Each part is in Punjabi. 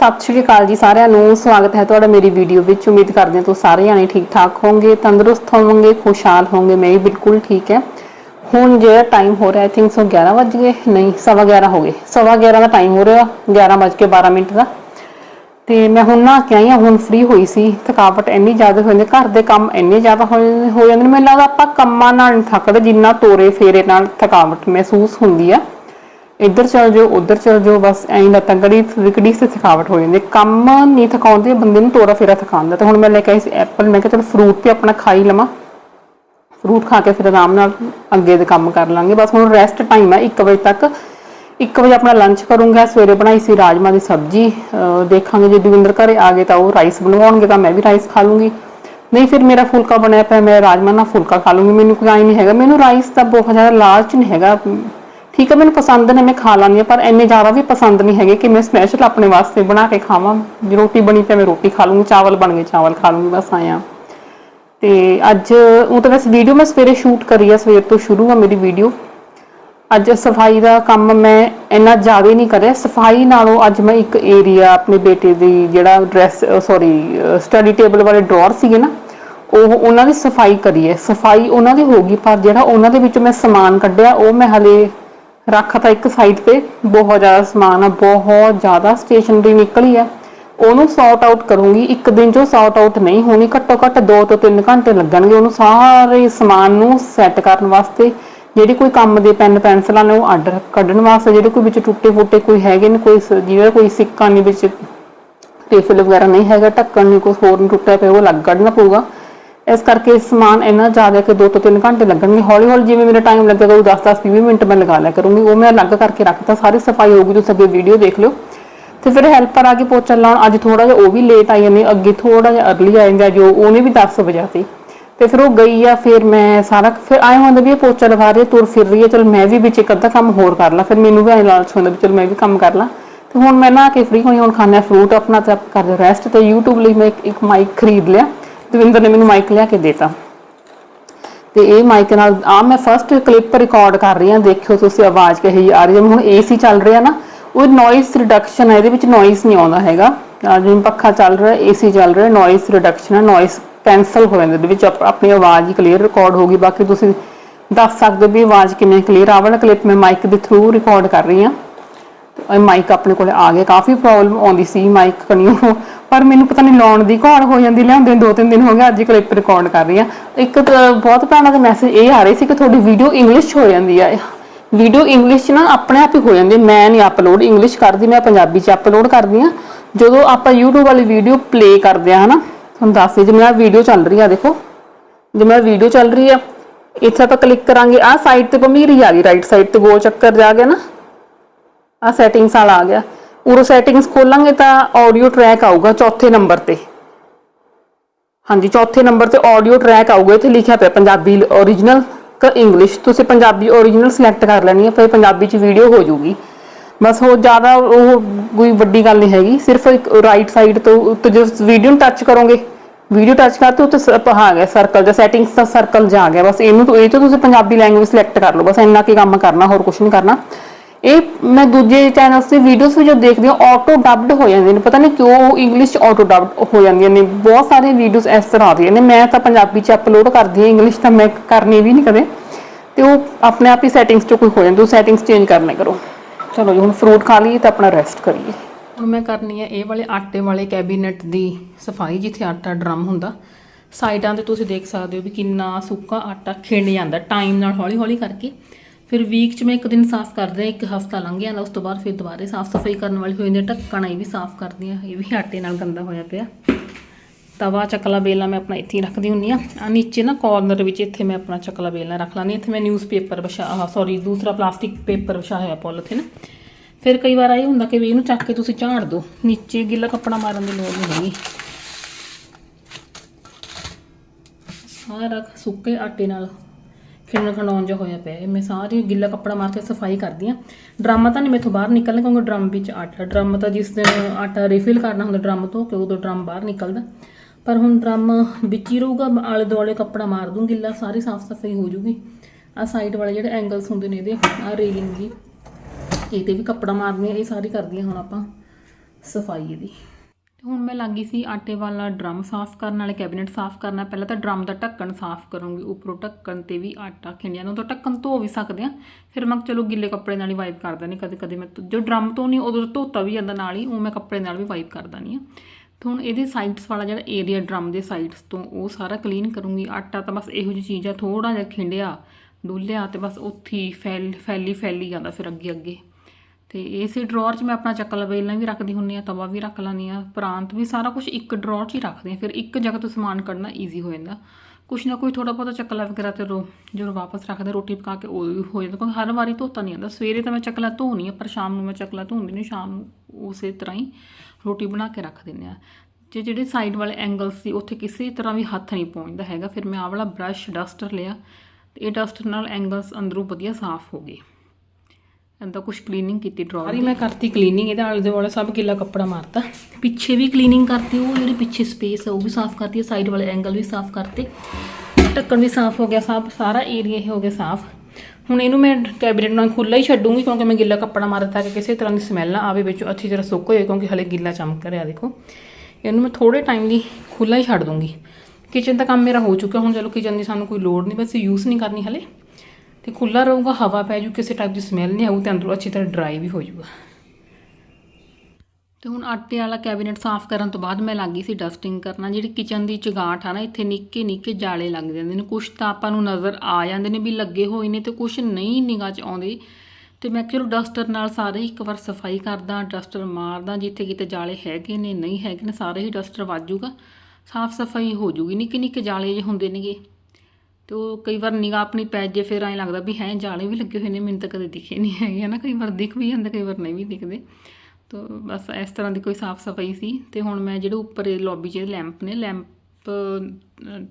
ਸਤਿ ਸ਼੍ਰੀ ਅਕਾਲ ਜੀ ਸਾਰਿਆਂ ਨੂੰ। ਸਵਾਗਤ ਹੈ ਤੁਹਾਡਾ ਮੇਰੀ ਵੀਡੀਓ ਵਿੱਚ। ਉਮੀਦ ਕਰਦੇ ਹਾਂ ਤੁਸੀਂ ਸਾਰੇ ਜਾਣੇ ਠੀਕ ਠਾਕ ਹੋਵੋਗੇ, ਤੰਦਰੁਸਤ ਹੋਵੋਗੇ, ਖੁਸ਼ਹਾਲ ਹੋਵੋਗੇ। ਮੈਂ ਵੀ ਬਿਲਕੁਲ ਠੀਕ ਹੈ। ਹੁਣ ਜਿਹੜਾ ਟਾਈਮ ਹੋ ਰਿਹਾ ਆਈ ਥਿੰਕ ਸੋ 11 ਵਜ ਗਏ। ਨਹੀਂ, ਸਵਾ 11 ਹੋ ਗਏ। ਸਵਾ 11 ਦਾ ਟਾਈਮ ਹੋ ਰਿਹਾ 11 ਵਜ ਕੇ 12 ਮਿੰਟ ਦਾ। ਤੇ ਮੈਂ ਹੁਣ ਨਾ ਕੇ ਆਈ ਹਾਂ, ਹੁਣ ਫ੍ਰੀ ਹੋਈ ਸੀ। ਥਕਾਵਟ ਇੰਨੀ ਜ਼ਿਆਦਾ ਹੋ ਜਾਂਦੀ, ਘਰ ਦੇ ਕੰਮ ਇੰਨੇ ਜ਼ਿਆਦਾ ਹੋ ਹੋ ਜਾਂਦੇ ਨੇ। ਮੈਨੂੰ ਲੱਗਦਾ ਆਪਾਂ ਕੰਮਾਂ ਨਾਲ ਨਹੀਂ ਥੱਕਦੇ, ਜਿੰਨਾ ਤੋਰੇ ਫੇਰੇ ਨਾਲ ਥਕਾਵਟ ਮਹਿਸੂਸ ਹੁੰਦੀ ਆ। ਇੱਧਰ ਚਲ ਜਾਓ, ਉੱਧਰ ਚਲ ਜਾਓ, ਬਸ ਐਂ ਲੱਤਾਂ ਗੜੀ ਵਿਕੜੀ ਸੇ ਥਕਾਵਟ ਹੋ ਜਾਂਦੀ। ਕੰਮ ਨਹੀਂ ਥਕਾਉਂਦੇ ਬੰਦੇ ਨੂੰ ਤੋਰਾ ਫੇਰਾ ਥਕਾਉਂਦਾ ਤੇ ਹੁਣ ਮੈਂ ਲੈ ਕੇ ਆਈ ਸੀ ਐਪਲ, ਮੈਂ ਕਿਹਾ ਚਲ ਫਰੂਟ ਤੇ ਆਪਣਾ ਖਾ ਹੀ ਲਵਾਂ। ਫਰੂਟ ਖਾ ਕੇ ਫਿਰ ਆਰਾਮ ਨਾਲ ਅੱਗੇ ਦੇ ਕੰਮ ਕਰ ਲਾਂਗੇ। ਬਸ ਹੁਣ ਰੈਸਟ ਟਾਈਮ ਹੈ 1 ਵਜੇ ਤੱਕ। 1 ਵਜੇ ਆਪਣਾ ਲੰਚ ਕਰੂੰਗਾ, ਸਵੇਰੇ ਬਣਾਈ ਸੀ ਰਾਜਮਾ ਦੀ ਸਬਜ਼ੀ। ਦੇਖਾਂਗੇ ਜੇ ਦਵਿੰਦਰ ਘਰੇ ਆ ਗਏ ਤਾਂ ਉਹ ਰਾਈਸ ਬਣਵਾਉਣਗੇ ਤਾਂ ਮੈਂ ਵੀ ਰਾਈਸ ਖਾ ਲੂੰਗੀ। ਨਹੀਂ ਫਿਰ ਮੇਰਾ ਫੁਲਕਾ ਬਣਿਆ ਪਿਆ, ਮੈਂ ਰਾਜਮਾ ਨਾਲ ਫੁਲਕਾ ਖਾ ਲੂੰਗੀ। ਮੈਨੂੰ ਕੋਈ ਆਈ ਨਹੀਂ ਹੈਗਾ। ਮੈਨੂੰ ਰਾਈਸ ਦਾ ਬਹੁਤ ਜ਼ਿਆਦਾ ਲਾਲਚ ਨਹੀਂ ਹੈਗਾ। ਠੀਕ ਹੈ ਮੈਨੂੰ ਪਸੰਦ ਨੇ ਮੈਂ ਖਾ ਲਾਂਗੀ ਹਾਂ, ਪਰ ਇੰਨੇ ਜ਼ਿਆਦਾ ਵੀ ਪਸੰਦ ਨਹੀਂ ਹੈਗੇ ਕਿ ਮੈਂ ਸਪੈਸ਼ਲ ਆਪਣੇ ਵਾਸਤੇ ਬਣਾ ਕੇ ਖਾਵਾਂ। ਜੇ ਰੋਟੀ ਬਣੀ ਤੇ ਮੈਂ ਰੋਟੀ ਖਾ ਲੂੰਗੀ ਚਾਵਲ ਬਣ ਗਏ ਚਾਵਲ ਖਾ ਲੂੰਗੀ ਬਸ ਆਇਆ ਤੇ ਅੱਜ ਉਹ ਤਾਂ ਵੈਸੇ ਵੀਡੀਓ ਮੈਂ ਸਵੇਰੇ ਸ਼ੂਟ ਕਰੀ ਆ ਸਵੇਰ ਤੋਂ ਸ਼ੁਰੂ ਆ ਮੇਰੀ ਵੀਡੀਓ ਅੱਜ ਸਫ਼ਾਈ ਦਾ ਕੰਮ ਮੈਂ ਇੰਨਾ ਜ਼ਿਆਦਾ ਨਹੀਂ ਕਰਿਆ। ਸਫ਼ਾਈ ਨਾਲੋਂ ਅੱਜ ਮੈਂ ਇੱਕ ਏਰੀਆ ਆਪਣੇ ਬੇਟੇ ਦੀ ਜਿਹੜਾ ਡਰੈਸ ਸੌਰੀ ਸਟੱਡੀ ਟੇਬਲ ਵਾਲੇ ਡਰਾਅਰ ਸੀਗੇ ਨਾ ਉਹ ਉਹਨਾਂ ਦੀ ਸਫ਼ਾਈ ਕਰੀ ਹੈ। ਸਫ਼ਾਈ ਉਹਨਾਂ ਦੀ ਹੋ ਗਈ ਪਰ ਜਿਹੜਾ ਉਹਨਾਂ ਦੇ ਵਿੱਚੋਂ ਮੈਂ ਸਮਾਨ ਕੱਢਿਆ ਉਹ ਮੈਂ ਹਲੇ ਰੱਖਤਾ ਇੱਕ ਸਾਈਡ ਤੇ, ਬਹੁਤ ਜ਼ਿਆਦਾ ਸਮਾਨ ਆ, ਬਹੁਤ ਜ਼ਿਆਦਾ ਸਟੇਸ਼ਨਰੀ ਨਿਕਲੀ ਆ। ਉਹਨੂੰ ਸੌਟ ਆਊਟ ਕਰੂੰਗੀ, ਇੱਕ ਦਿਨ ਜੋ ਸੌਟ ਆਊਟ ਨਹੀਂ ਹੋਣੀ, ਘੱਟੋ ਘੱਟ 2 ਤੋਂ 3 ਘੰਟੇ ਲੱਗਣਗੇ ਉਹਨੂੰ ਸਾਰੇ ਸਮਾਨ ਨੂੰ ਸੈੱਟ ਕਰਨ ਵਾਸਤੇ। ਜਿਹੜੇ ਕੋਈ ਕੰਮ ਦੇ ਪੈਨ ਪੈਨਸਲਾਂ ਨੇ ਉਹ ਅੱਡ ਕੱਢਣ ਵਾਸਤੇ, ਜਿਹੜੇ ਕੋਈ ਵਿੱਚ ਟੁੱਟੇ ਫੁੱਟੇ ਕੋਈ ਹੈਗੇ ਨੇ, ਕੋਈ ਜਿਹੜਾ ਕੋਈ ਸਿੱਕਾ ਨਹੀਂ ਵਿੱਚ ਟੇਫਲ ਵਗੈਰਾ ਨਹੀਂ ਹੈਗਾ, ਢੱਕਣ ਨਹੀਂ ਕੋਈ ਹੋਰ ਨਹੀਂ ਟੁੱਟਿਆ ਪਿਆ, ਉਹ ਅਲੱਗ ਕੱਢਣਾ ਪਊਗਾ। ਇਸ ਕਰਕੇ ਸਮਾਨ ਇੰਨਾ ਜ਼ਿਆਦਾ ਕਿ 2 ਤੋਂ 3 ਘੰਟੇ ਲੱਗਣਗੇ। ਹੌਲੀ ਹੌਲੀ ਜਿਵੇਂ ਮੇਰਾ ਟਾਈਮ ਲੱਗੇਗਾ ਉਹ 10 10 20 ਮਿੰਟ ਮੈਂ ਲਗਾ ਲਿਆ ਕਰੂੰਗੀ। ਉਹ ਮੈਂ ਅਲੱਗ ਕਰਕੇ ਰੱਖਤਾ, ਸਾਰੀ ਸਫ਼ਾਈ ਹੋਊਗੀ, ਤੁਸੀਂ ਅੱਗੇ ਵੀਡੀਓ ਦੇਖ ਲਿਓ। ਤੇ ਫਿਰ ਹੈਲਪਰ ਆ ਕੇ ਪੋਚਾ ਲਾਉਣ, ਅੱਜ ਥੋੜਾ ਜਿਹਾ ਉਹ ਵੀ ਲੇਟ ਆਈ ਜਾਂਦੀ ਅੱਗੇ ਥੋੜਾ ਜਿਹਾ ਅਰਲੀ ਆ ਜਾਂਦਾ ਜੋ ਉਹਨੇ ਵੀ 10 ਵਜੇ ਸੀ ਤੇ ਫਿਰ ਉਹ ਗਈ ਆ, ਫਿਰ ਮੈਂ ਸਾਰਾ, ਫਿਰ ਆਏ ਹੁੰਦਾ ਵੀ ਇਹ ਪੋਚਾ ਲਗਾ ਰਹੀ, ਤੁਰ ਫਿਰ ਰਹੀ ਹੈ ਚਲ ਮੈਂ ਵੀ ਵਿੱਚ ਇੱਕ ਅੱਧਾ ਕੰਮ ਹੋਰ ਕਰ ਲਾਂ। ਫਿਰ ਮੈਨੂੰ ਵੀ ਐਂ ਲਾਲਚ ਹੁੰਦਾ ਵੀ ਚਲ ਮੈਂ ਵੀ ਕੰਮ ਕਰ ਲਾਂ। ਤੇ ਹੁਣ ਮੈਂ ਨਾ ਕੇ ਫ੍ਰੀ ਹੋਈ, ਹੁਣ ਖਾਣਾ ਫਰੂਟ ਆਪਣਾ ਤੇ ਕਰ ਕਰਦੇ ਰੈਸਟ ਤੇ YouTube ਲਈ ਮੈਂ ਇੱਕ ਮਾਈਕ ਖਰੀਦ ਲਿਆ। ਦਵਿੰਦਰ ਨੇ ਮੈਨੂੰ ਮਾਈਕ ਲਿਆ ਕੇ ਦੇਤਾ। ਤੇ ਇਹ ਮਾਈਕ ਨਾਲ ਆ ਮੈਂ ਫਰਸਟ ਕਲਿੱਪ ਰਿਕਾਰਡ ਕਰ ਰਹੀ ਹਾਂ, ਦੇਖਿਓ ਤੁਸੀਂ ਆਵਾਜ਼ ਕਹੀ ਆ ਰਹੀ ਹੈ। ਹੁਣ ਏਸੀ ਚੱਲ ਰਿਹਾ ਨਾ, ਉਹ ਨੋਇਸ ਰਿਡਕਸ਼ਨ ਹੈ, ਇਹਦੇ ਵਿੱਚ ਨੋਇਸ ਨਹੀਂ ਆਉਂਦਾ ਹੈਗਾ। ਜਿਵੇਂ ਪੱਖਾ ਚੱਲ ਰਿਹਾ ਏਸੀ ਚੱਲ ਰਿਹਾ ਨੋਇਸ ਰਿਡਕਸ਼ਨ ਹੈ ਨੋਇਸ ਕੈਨਸਲ ਹੋ ਜਾਂਦਾ, ਇਹਦੇ ਵਿੱਚ ਆਪਣੀ ਆਵਾਜ਼ ਹੀ ਕਲੀਅਰ ਰਿਕਾਰਡ ਹੋਗੀ ਬਾਕੀ ਤੁਸੀਂ ਦੱਸ ਸਕਦੇ ਹੋ ਵੀ ਆਵਾਜ਼ ਕਿਵੇਂ ਕਲੀਅਰ ਆ। ਵਾਲਾ ਕਲਿੱਪ ਮੈਂ ਮਾਈਕ ਦੇ ਥਰੂ ਰਿਕਾਰਡ ਕਰ ਰਹੀ ਹਾਂ। ਇਹ ਮਾਈਕ ਆਪਣੇ ਕੋਲ ਆ ਗਿਆ। ਕਾਫੀ ਪ੍ਰੋਬਲਮ ਆਉਂਦੀ ਸੀ ਮਾਈਕ ਕਣੀਓ ਪਰ ਮੈਨੂੰ ਪਤਾ ਨਹੀਂ ਲਾਉਣ ਦੀ ਘੋੜ ਹੋ ਜਾਂਦੀ, ਲਿਆਉਂਦੇ ਦੋ ਤਿੰਨ ਦਿਨ ਹੋ ਗਏ, ਅੱਜ ਕਲਿੱਪ ਰਿਕਾਰਡ ਕਰ ਰਹੀ ਆ। ਇੱਕ ਬਹੁਤ ਭੈਣਾਂ ਦੇ ਮੈਸੇਜ ਇਹ ਆ ਰਹੇ ਸੀ ਕਿ ਤੁਹਾਡੀ ਵੀਡੀਓ ਇੰਗਲਿਸ਼ ਹੋ ਜਾਂਦੀ ਆ। ਵੀਡੀਓ ਇੰਗਲਿਸ਼ 'ਚ ਨਾ ਆਪਣੇ ਆਪ ਹੀ ਹੋ ਜਾਂਦੀ ਮੈਂ ਨਹੀਂ ਅਪਲੋਡ ਇੰਗਲਿਸ਼ ਕਰਦੀ, ਮੈਂ ਪੰਜਾਬੀ 'ਚ ਅਪਲੋਡ ਕਰਦੀ ਆ। ਜਦੋਂ ਆਪਾਂ YouTube ਵਾਲੀ ਵੀਡੀਓ ਪਲੇ ਕਰਦੇ ਆ, ਹਨਾ? ਤੁਹਾਨੂੰ ਦੱਸਦੀ ਜਿਵੇਂ ਆ ਵੀਡੀਓ ਚੱਲ ਰਹੀ ਆ, ਦੇਖੋ। ਜਿਵੇਂ ਵੀਡੀਓ ਚੱਲ ਰਹੀ ਆ, ਇੱਥੇ ਆਪਾਂ ਕਲਿੱਕ ਕਰਾਂਗੇ ਆ ਸਾਈਡ ਤੇ ਭਮੀਰੀ ਆ ਗਈ ਰਾਈਟ ਸਾਈਡ ਤੇ ਗੋਲ ਚੱਕਰ ਜਾ ਗਿਆ ਨਾ। ਆ ਸੈਟਿੰਗਸ ਵਾਲਾ ਆ ਗਿਆ। ਉਰੋ ਸੈਟਿੰਗਸ ਖੋਲਾਂਗੇ ਤਾਂ ਆਡੀਓ ਟਰੈਕ ਆਊਗਾ ਚੌਥੇ ਨੰਬਰ ਤੇ ਹਾਂਜੀ ਚੌਥੇ ਨੰਬਰ ਤੇ ਆਡੀਓ ਟਰੈਕ ਆਊਗਾ ਇੱਥੇ ਲਿਖਿਆ ਪਿਆ ਪੰਜਾਬੀ origignal ਤੇ ਇੰਗਲਿਸ਼ ਤੁਸੀਂ ਪੰਜਾਬੀ origignal ਸਿਲੈਕਟ ਕਰ ਲੈਣੀ ਹੈ ਫਿਰ ਪੰਜਾਬੀ ਚ ਵੀਡੀਓ ਹੋ ਜਾਊਗੀ ਬਸ ਉਹ ਜ਼ਿਆਦਾ ਉਹ ਕੋਈ ਵੱਡੀ ਗੱਲ ਨਹੀਂ ਹੈਗੀ ਸਿਰਫ ਇੱਕ ਰਾਈਟ ਸਾਈਡ ਤੋਂ ਉੱਤੇ ਜੋ ਵੀਡੀਓ ਨੂੰ ਟੱਚ ਕਰੋਗੇ ਵੀਡੀਓ ਟੱਚ ਕਰਤੇ ਉੱਤੇ ਸ- ਆਹ ਆ ਗਿਆ ਸਰਕਲ ਜਾਂ ਸੈਟਿੰਗਸ ਦਾ ਸਰਕਲ ਜਾ ਗਿਆ ਬਸ ਇਹਨੂੰ ਤੋਂ ਇਹ ਤੋਂ ਤੁਸੀਂ ਪੰਜਾਬੀ ਲੈਂਗੁਏਜ ਸਿਲੈਕਟ ਕਰ ਲਓ ਬਸ ਇੰਨਾ ਕੀ ਕੰਮ ਕਰਨਾ ਹੋਰ ਕੁਝ ਨਹੀਂ ਕਰਨਾ ਇਹ ਮੈਂ ਦੂਜੇ ਚੈਨਲਸ ਤੇ ਵੀਡੀਓਜ਼ ਵੀ ਜੋ ਦੇਖਦੀ ਹਾਂ ਆਟੋ ਡਬਡ ਹੋ ਜਾਂਦੇ ਨੇ। ਪਤਾ ਨਹੀਂ ਕਿਉਂ ਉਹ ਇੰਗਲਿਸ਼ 'ਚ ਆਟੋ ਡਬਡ ਹੋ ਜਾਂਦੀਆਂ ਨੇ। ਬਹੁਤ ਸਾਰੇ ਵੀਡੀਓਜ਼ ਇਸ ਤਰ੍ਹਾਂ ਆਉਂਦੀਆਂ ਨੇ। ਮੈਂ ਤਾਂ ਪੰਜਾਬੀ ਚ ਅਪਲੋਡ ਕਰਦੀ ਹਾਂ ਇੰਗਲਿਸ਼ ਤਾਂ ਮੈਂ ਕਰਨੀ ਵੀ ਨਹੀਂ ਕਦੇ। ਤੇ ਉਹ ਆਪਣੇ ਆਪ ਹੀ ਸੈਟਿੰਗਸ ਚ ਕੋਈ ਹੋ ਜਾਂਦੀ, ਉਹ ਸੈਟਿੰਗਸ ਚੇਂਜ ਕਰਨੇ ਕਰੋ। ਚਲੋ ਜੀ, ਹੁਣ ਫਰੂਟ ਖਾ ਲਈਏ ਤਾਂ ਆਪਣਾ ਰੈਸਟ ਕਰੀਏ। ਹੁਣ ਮੈਂ ਕਰਨੀ ਹੈ ਇਹ ਵਾਲੇ ਆਟੇ ਵਾਲੇ ਕੈਬਿਨਟ ਦੀ ਸਫ਼ਾਈ, ਜਿੱਥੇ ਆਟਾ ਡਰਮ ਹੁੰਦਾ। ਸਾਈਡਾਂ ਤੇ ਤੁਸੀਂ ਦੇਖ ਸਕਦੇ ਹੋ ਵੀ ਕਿੰਨਾ ਸੁੱਕਾ ਆਟਾ ਖਿੰਡ ਜਾਂਦਾ। ਟਾਈਮ ਨਾਲ ਹੌਲੀ ਹੌਲੀ ਕਰਕੇ। ਫਿਰ ਵੀਕ 'ਚ ਮੈਂ ਇੱਕ ਦਿਨ ਸਾਫ਼ ਕਰਦੀ ਹਾਂ ਇੱਕ ਹਫਤਾ ਲੰਘ ਜਾਂਦਾ, ਉਸ ਤੋਂ ਬਾਅਦ ਫਿਰ ਦੁਬਾਰੇ ਸਾਫ਼ ਸਫ਼ਾਈ ਕਰਨ ਵਾਲੀ ਹੋ ਜਾਂਦੀ ਹੈ ਢੱਕਣਾ ਇਹ ਵੀ ਸਾਫ਼ ਕਰਦੀ ਹਾਂ ਇਹ ਵੀ ਆਟੇ ਨਾਲ ਗੰਦਾ ਹੋਇਆ ਪਿਆ। ਤਵਾ, ਚਕਲਾ, ਬੇਲਾ ਮੈਂ ਆਪਣਾ ਇੱਥੇ ਹੀ ਰੱਖਦੀ ਹੁੰਨੀ ਆ। ਆ ਨੀਚੇ ਨਾ ਕਾਰਨਰ ਵਿੱਚ ਇੱਥੇ ਮੈਂ ਆਪਣਾ ਚਕਲਾ, ਬੇਲਾ ਰੱਖ ਲਾਂਗੀ ਇੱਥੇ ਮੈਂ ਨਿਊਜ਼ਪੇਪਰ ਵਿਛਾ, ਆਹ ਸੌਰੀ ਦੂਸਰਾ ਪਲਾਸਟਿਕ ਪੇਪਰ ਵਿਛਾ ਹੋਇਆ ਪੋਲੀਥੀਨ ਫਿਰ ਕਈ ਵਾਰ ਇਹ ਹੁੰਦਾ ਕਿ ਵੀ ਇਹਨੂੰ ਚੱਕ ਕੇ ਤੁਸੀਂ ਝਾੜ ਦਿਓ, ਨੀਚੇ ਗਿੱਲਾ ਕੱਪੜਾ ਮਾਰਨ ਦੀ ਲੋੜ ਨਹੀਂ ਹੈਗੀ। ਸਾਰਾ ਸੁੱਕੇ ਆਟੇ ਨਾਲ ਖਿੰਨ ਖਣਾਉਣ ਜਿਹਾ ਹੋਇਆ ਪਿਆ। ਇਹ ਮੈਂ ਸਾਰੀ ਗਿੱਲਾ ਕੱਪੜਾ ਮਾਰ ਕੇ ਸਫ਼ਾਈ ਕਰਦੀ ਆ ਡਰਮ ਤਾਂ ਨਹੀਂ ਮੇਥੋਂ ਬਾਹਰ ਨਿਕਲਣਾ, ਕਿਉਂਕਿ ਡਰਮ ਵਿੱਚ ਆਟਾ, ਡਰਮ ਤਾਂ ਜਿਸ ਦਿਨ ਆਟਾ ਰੀਫਿਲ ਕਰਨਾ ਹੁੰਦਾ ਡਰਮ ਤੋਂ ਕਿ ਉਦੋਂ ਡਰਮ ਬਾਹਰ ਨਿਕਲਦਾ। ਪਰ ਹੁਣ ਡਰਮ ਵਿੱਚ ਹੀ ਰਹੂਗਾ ਆਲੇ ਦੁਆਲੇ ਕੱਪੜਾ ਮਾਰ ਦੂੰ, ਗਿੱਲਾ ਸਾਰੀ ਸਾਫ਼ ਸਫ਼ਾਈ ਹੋ ਜੂਗੀ। ਆ ਸਾਈਡ ਵਾਲੇ ਜਿਹੜੇ ਐਂਗਲਸ ਹੁੰਦੇ ਨੇ ਇਹਦੇ ਆ ਰੇਲਿੰਗ ਜੀ ਇਹ ਤੇ ਵੀ ਕੱਪੜਾ ਮਾਰਨੀ ਇਹ ਸਾਰੀ ਕਰਦੀਆਂ ਹੁਣ ਆਪਾਂ ਸਫ਼ਾਈ ਇਹਦੀ। ਤੇ ਹੁਣ ਮੈਂ ਲੱਗੀ ਸੀ ਆਟੇ ਵਾਲਾ ਡਰਮ ਸਾਫ਼ ਕਰਨ ਵਾਲੇ ਕੈਬਨਿਟ ਸਾਫ਼ ਕਰਨਾ। ਪਹਿਲਾਂ ਤਾਂ ਡਰਮ ਦਾ ਢੱਕਣ ਸਾਫ਼ ਕਰੂੰਗੀ, ਉੱਪਰੋਂ ਢੱਕਣ ਤੇ ਵੀ ਆਟਾ ਖਿੰਡਿਆ ਨੂੰ, ਤਾਂ ਢੱਕਣ ਧੋ ਵੀ ਸਕਦੇ ਆ ਫਿਰ ਮੈਂ ਚਲੋ ਗਿੱਲੇ ਕੱਪੜੇ ਨਾਲ ਹੀ ਵਾਈਪ ਕਰਦਾ ਨਹੀਂ ਕਦੇ ਕਦੇ ਮੈਂ ਜੋ ਡਰਮ ਤੋਂ ਨਹੀਂ ਉਦੋਂ ਧੋਤਾ ਵੀ ਜਾਂਦਾ ਨਾਲ ਹੀ ਉਹ ਮੈਂ ਕੱਪੜੇ ਨਾਲ ਵੀ ਵਾਈਪ ਕਰਦਾ ਨਹੀਂ ਆ ਤੇ ਹੁਣ ਇਹਦੇ ਸਾਈਡਸ ਵਾਲਾ ਜਿਹੜਾ ਏਰੀਆ ਡਰਮ ਦੇ ਸਾਈਡਸ ਤੋਂ, ਉਹ ਸਾਰਾ ਕਲੀਨ ਕਰੂੰਗੀ। ਆਟਾ ਤਾਂ ਬਸ ਇਹੋ ਜਿਹੀ ਚੀਜ਼ ਆ ਥੋੜਾ ਜਿਹਾ ਖਿੰਡਿਆ, ਡੁੱਲਿਆ ਤੇ ਬਸ ਉੱਥੇ ਹੀ ਫੈਲ ਫੈਲੀ ਫੈਲੀ ਜਾਂਦਾ ਫਿਰ ਅੱਗੇ ਅੱਗੇ ਤੇ ਇਸੇ ਡਰਾਅਰ 'ਚ ਮੈਂ ਆਪਣਾ ਚੱਕਲਾ ਵੇਲਣਾ ਵੀ ਰੱਖਦੀ ਹੁੰਨੀ ਆ ਤਵਾ ਵੀ ਰੱਖ ਲੈਂਦੀ ਆ ਪ੍ਰਾਂਤ ਵੀ ਸਾਰਾ ਕੁਝ ਇੱਕ ਡਰਾਅਰ 'ਚ ਹੀ ਰੱਖਦੀ ਆ ਫਿਰ ਇੱਕ ਜਗ੍ਹਾ ਤੋਂ ਸਮਾਨ ਕੱਢਣਾ ਈਜ਼ੀ ਹੋ ਜਾਂਦਾ। ਕੁਛ ਨਾ ਕੁਛ ਥੋੜਾ ਬਹੁਤਾ ਚੱਕਲਾ ਵਗੈਰਾ ਤੇ ਰੋ, ਜਦੋਂ ਵਾਪਸ ਰੱਖਦੇ ਰੋਟੀ ਪਕਾ ਕੇ ਉਹ ਵੀ ਹੋ ਜਾਂਦਾ, ਕਿਉਂਕਿ ਹਰ ਵਾਰੀ ਧੋਤਾ ਨਹੀਂ ਆਉਂਦਾ ਸਵੇਰੇ ਤਾਂ ਮੈਂ ਚੱਕਲਾ ਧੋਣੀ ਆ, ਪਰ ਸ਼ਾਮ ਨੂੰ ਮੈਂ ਚੱਕਲਾ ਧੋਂਦੀ ਨਹੀਂ, ਸ਼ਾਮ ਨੂੰ ਉਸੇ ਤਰ੍ਹਾਂ ਹੀ ਰੋਟੀ ਬਣਾ ਕੇ ਰੱਖ ਦਿੰਦੇ ਆ ਜੇ ਜਿਹੜੇ ਸਾਈਡ ਵਾਲੇ ਐਂਗਲਸ ਸੀ, ਉੱਥੇ ਕਿਸੇ ਤਰ੍ਹਾਂ ਵੀ ਹੱਥ ਨਹੀਂ ਪਹੁੰਚਦਾ ਹੈਗਾ, ਫਿਰ ਮੈਂ ਆਹ ਵਾਲਾ ਬ੍ਰਸ਼ ਡਸਟਰ ਲਿਆ ਤੇ ਇਹ ਡਸਟਰ ਨਾਲ ਐਂਗਲਸ ਅੰਦਰੋਂ ਵਧੀਆ ਸਾਫ਼ ਹੋ ਗਏ। ਅੰਦਰ ਕੁਝ ਕਲੀਨਿੰਗ ਕੀਤੀ ਡਰਾਅਰ ਸਾਰੀ ਮੈਂ ਕਰਤੀ ਕਲੀਨਿੰਗ ਇਹਦੇ ਆਲੇ ਦੁਆਲੇ ਸਭ ਗਿੱਲਾ ਕੱਪੜਾ ਮਾਰਤਾ। ਪਿੱਛੇ ਵੀ ਕਲੀਨਿੰਗ ਕਰਤੀ ਉਹ ਜਿਹੜੀ ਪਿੱਛੇ ਸਪੇਸ ਹੈ ਉਹ ਵੀ ਸਾਫ਼ ਕਰਤੀ ਸਾਈਡ ਵਾਲੇ ਐਂਗਲ ਵੀ ਸਾਫ਼ ਕਰਤੇ। ਢੱਕਣ ਵੀ ਸਾਫ਼ ਹੋ ਗਿਆ ਸਭ ਸਾਰਾ ਏਰੀਆ ਹੀ ਹੋ ਗਿਆ ਸਾਫ਼। ਹੁਣ ਇਹਨੂੰ ਮੈਂ ਕੈਬਨਿਟ ਨਾਲ ਖੁੱਲਾ ਹੀ ਛੱਡੂੰਗੀ ਕਿਉਂਕਿ ਮੈਂ ਗਿੱਲਾ ਕੱਪੜਾ ਮਾਰ ਦਿੱਤਾ ਕਿ ਕਿਸੇ ਤਰ੍ਹਾਂ ਦੀ ਸਮੈਲ ਨਾ ਆਵੇ ਵਿੱਚੋਂ ਅੱਛੀ ਤਰ੍ਹਾਂ ਸੁੱਕ ਹੋਏ ਕਿਉਂਕਿ ਹਲੇ ਗਿੱਲਾ ਚਮਕ ਰਿਹਾ ਦੇਖੋ। ਇਹਨੂੰ ਮੈਂ ਥੋੜੇ ਟਾਈਮ ਲਈ ਖੁੱਲਾ ਹੀ ਛੱਡ ਦੂੰਗੀ। ਕਿਚਨ ਦਾ ਕੰਮ ਮੇਰਾ ਹੋ ਚੁੱਕਾ ਹੁਣ ਚਲੋ ਕਿਚਨ ਦੀ ਸਾਨੂੰ ਕੋਈ ਲੋੜ ਨਹੀਂ ਬਸ ਯੂਜ਼ ਨਹੀਂ ਕਰਨੀ ਹਲੇ। ਤੇ ਖੁੱਲਾ ਰਹੂਗਾ, ਹਵਾ ਪੈ ਜੂ, ਕਿਸੇ ਟਾਈਪ ਦੀ ਸਮੈਲ ਨਹੀਂ ਆਊ ਤੇ ਅੰਦਰੋਂ ਅੱਛੀ ਤਰ੍ਹਾਂ ਡਰਾਈ ਵੀ ਹੋ ਜਾਊਗਾ ਤੇ ਹੁਣ ਆਟੇ ਵਾਲਾ ਕੈਬਨਿਟ ਸਾਫ਼ ਕਰਨ ਤੋਂ ਬਾਅਦ ਮੈਂ ਲੱਗੀ ਸੀ ਡਸਟਿੰਗ ਕਰਨਾ, ਜਿਹੜੀ ਕਿਚਨ ਦੀ ਚਗਾਠ ਆ ਨਾ, ਇੱਥੇ ਨਿੱਕੇ ਨਿੱਕੇ ਜਾਲੇ ਲੱਗ ਜਾਂਦੇ ਨੇ। ਕੁਛ ਤਾਂ ਆਪਾਂ ਨੂੰ ਨਜ਼ਰ ਆ ਜਾਂਦੇ ਨੇ ਵੀ ਲੱਗੇ ਹੋਏ ਨੇ ਤੇ ਕੁਛ ਨਹੀਂ ਨਿਗਾਹ 'ਚ ਆਉਂਦੇ। ਤੇ ਮੈਂ ਚਲੋ ਡਸਟਰ ਨਾਲ ਸਾਰੇ ਹੀ ਇੱਕ ਵਾਰ ਸਫ਼ਾਈ ਕਰਦਾ ਡਸਟਰ ਮਾਰਦਾ, ਜਿੱਥੇ ਕਿਤੇ ਜਾਲੇ ਹੈਗੇ ਨੇ, ਨਹੀਂ ਹੈਗੇ ਨੇ, ਸਾਰੇ ਹੀ ਡਸਟਰ ਵੱਜੂਗਾ ਸਾਫ਼ ਸਫ਼ਾਈ ਹੋ ਜੂਗੀ। ਨਿੱਕੇ ਨਿੱਕੇ ਜਾਲੇ ਜੇ ਹੁੰਦੇ ਨੇਗੇ। ਤੇ ਉਹ ਕਈ ਵਾਰ ਨਿਗਾਹ ਆਪਣੀ ਪੈ ਜੇ, ਫਿਰ ਐਂ ਲੱਗਦਾ ਵੀ ਹੈ, ਜਾਲੇ ਵੀ ਲੱਗੇ ਹੋਏ ਨੇ, ਮੈਨੂੰ ਤਾਂ ਕਦੇ ਦਿਖੇ ਨਹੀਂ ਹੈਗੇ ਨਾ ਕਈ ਵਾਰ ਦਿਖ ਵੀ ਜਾਂਦਾ, ਕਈ ਵਾਰ ਨਹੀਂ ਵੀ ਦਿਖਦੇ। ਤੋ ਬਸ ਇਸ ਤਰ੍ਹਾਂ ਦੀ ਕੋਈ ਸਾਫ਼ ਸਫ਼ਾਈ ਸੀ। ਤੇ ਹੁਣ ਮੈਂ ਜਿਹੜੇ ਉੱਪਰ ਇਹ ਲੌਬੀ 'ਚ ਲੈਂਪ ਨੇ ਲੈਂਪ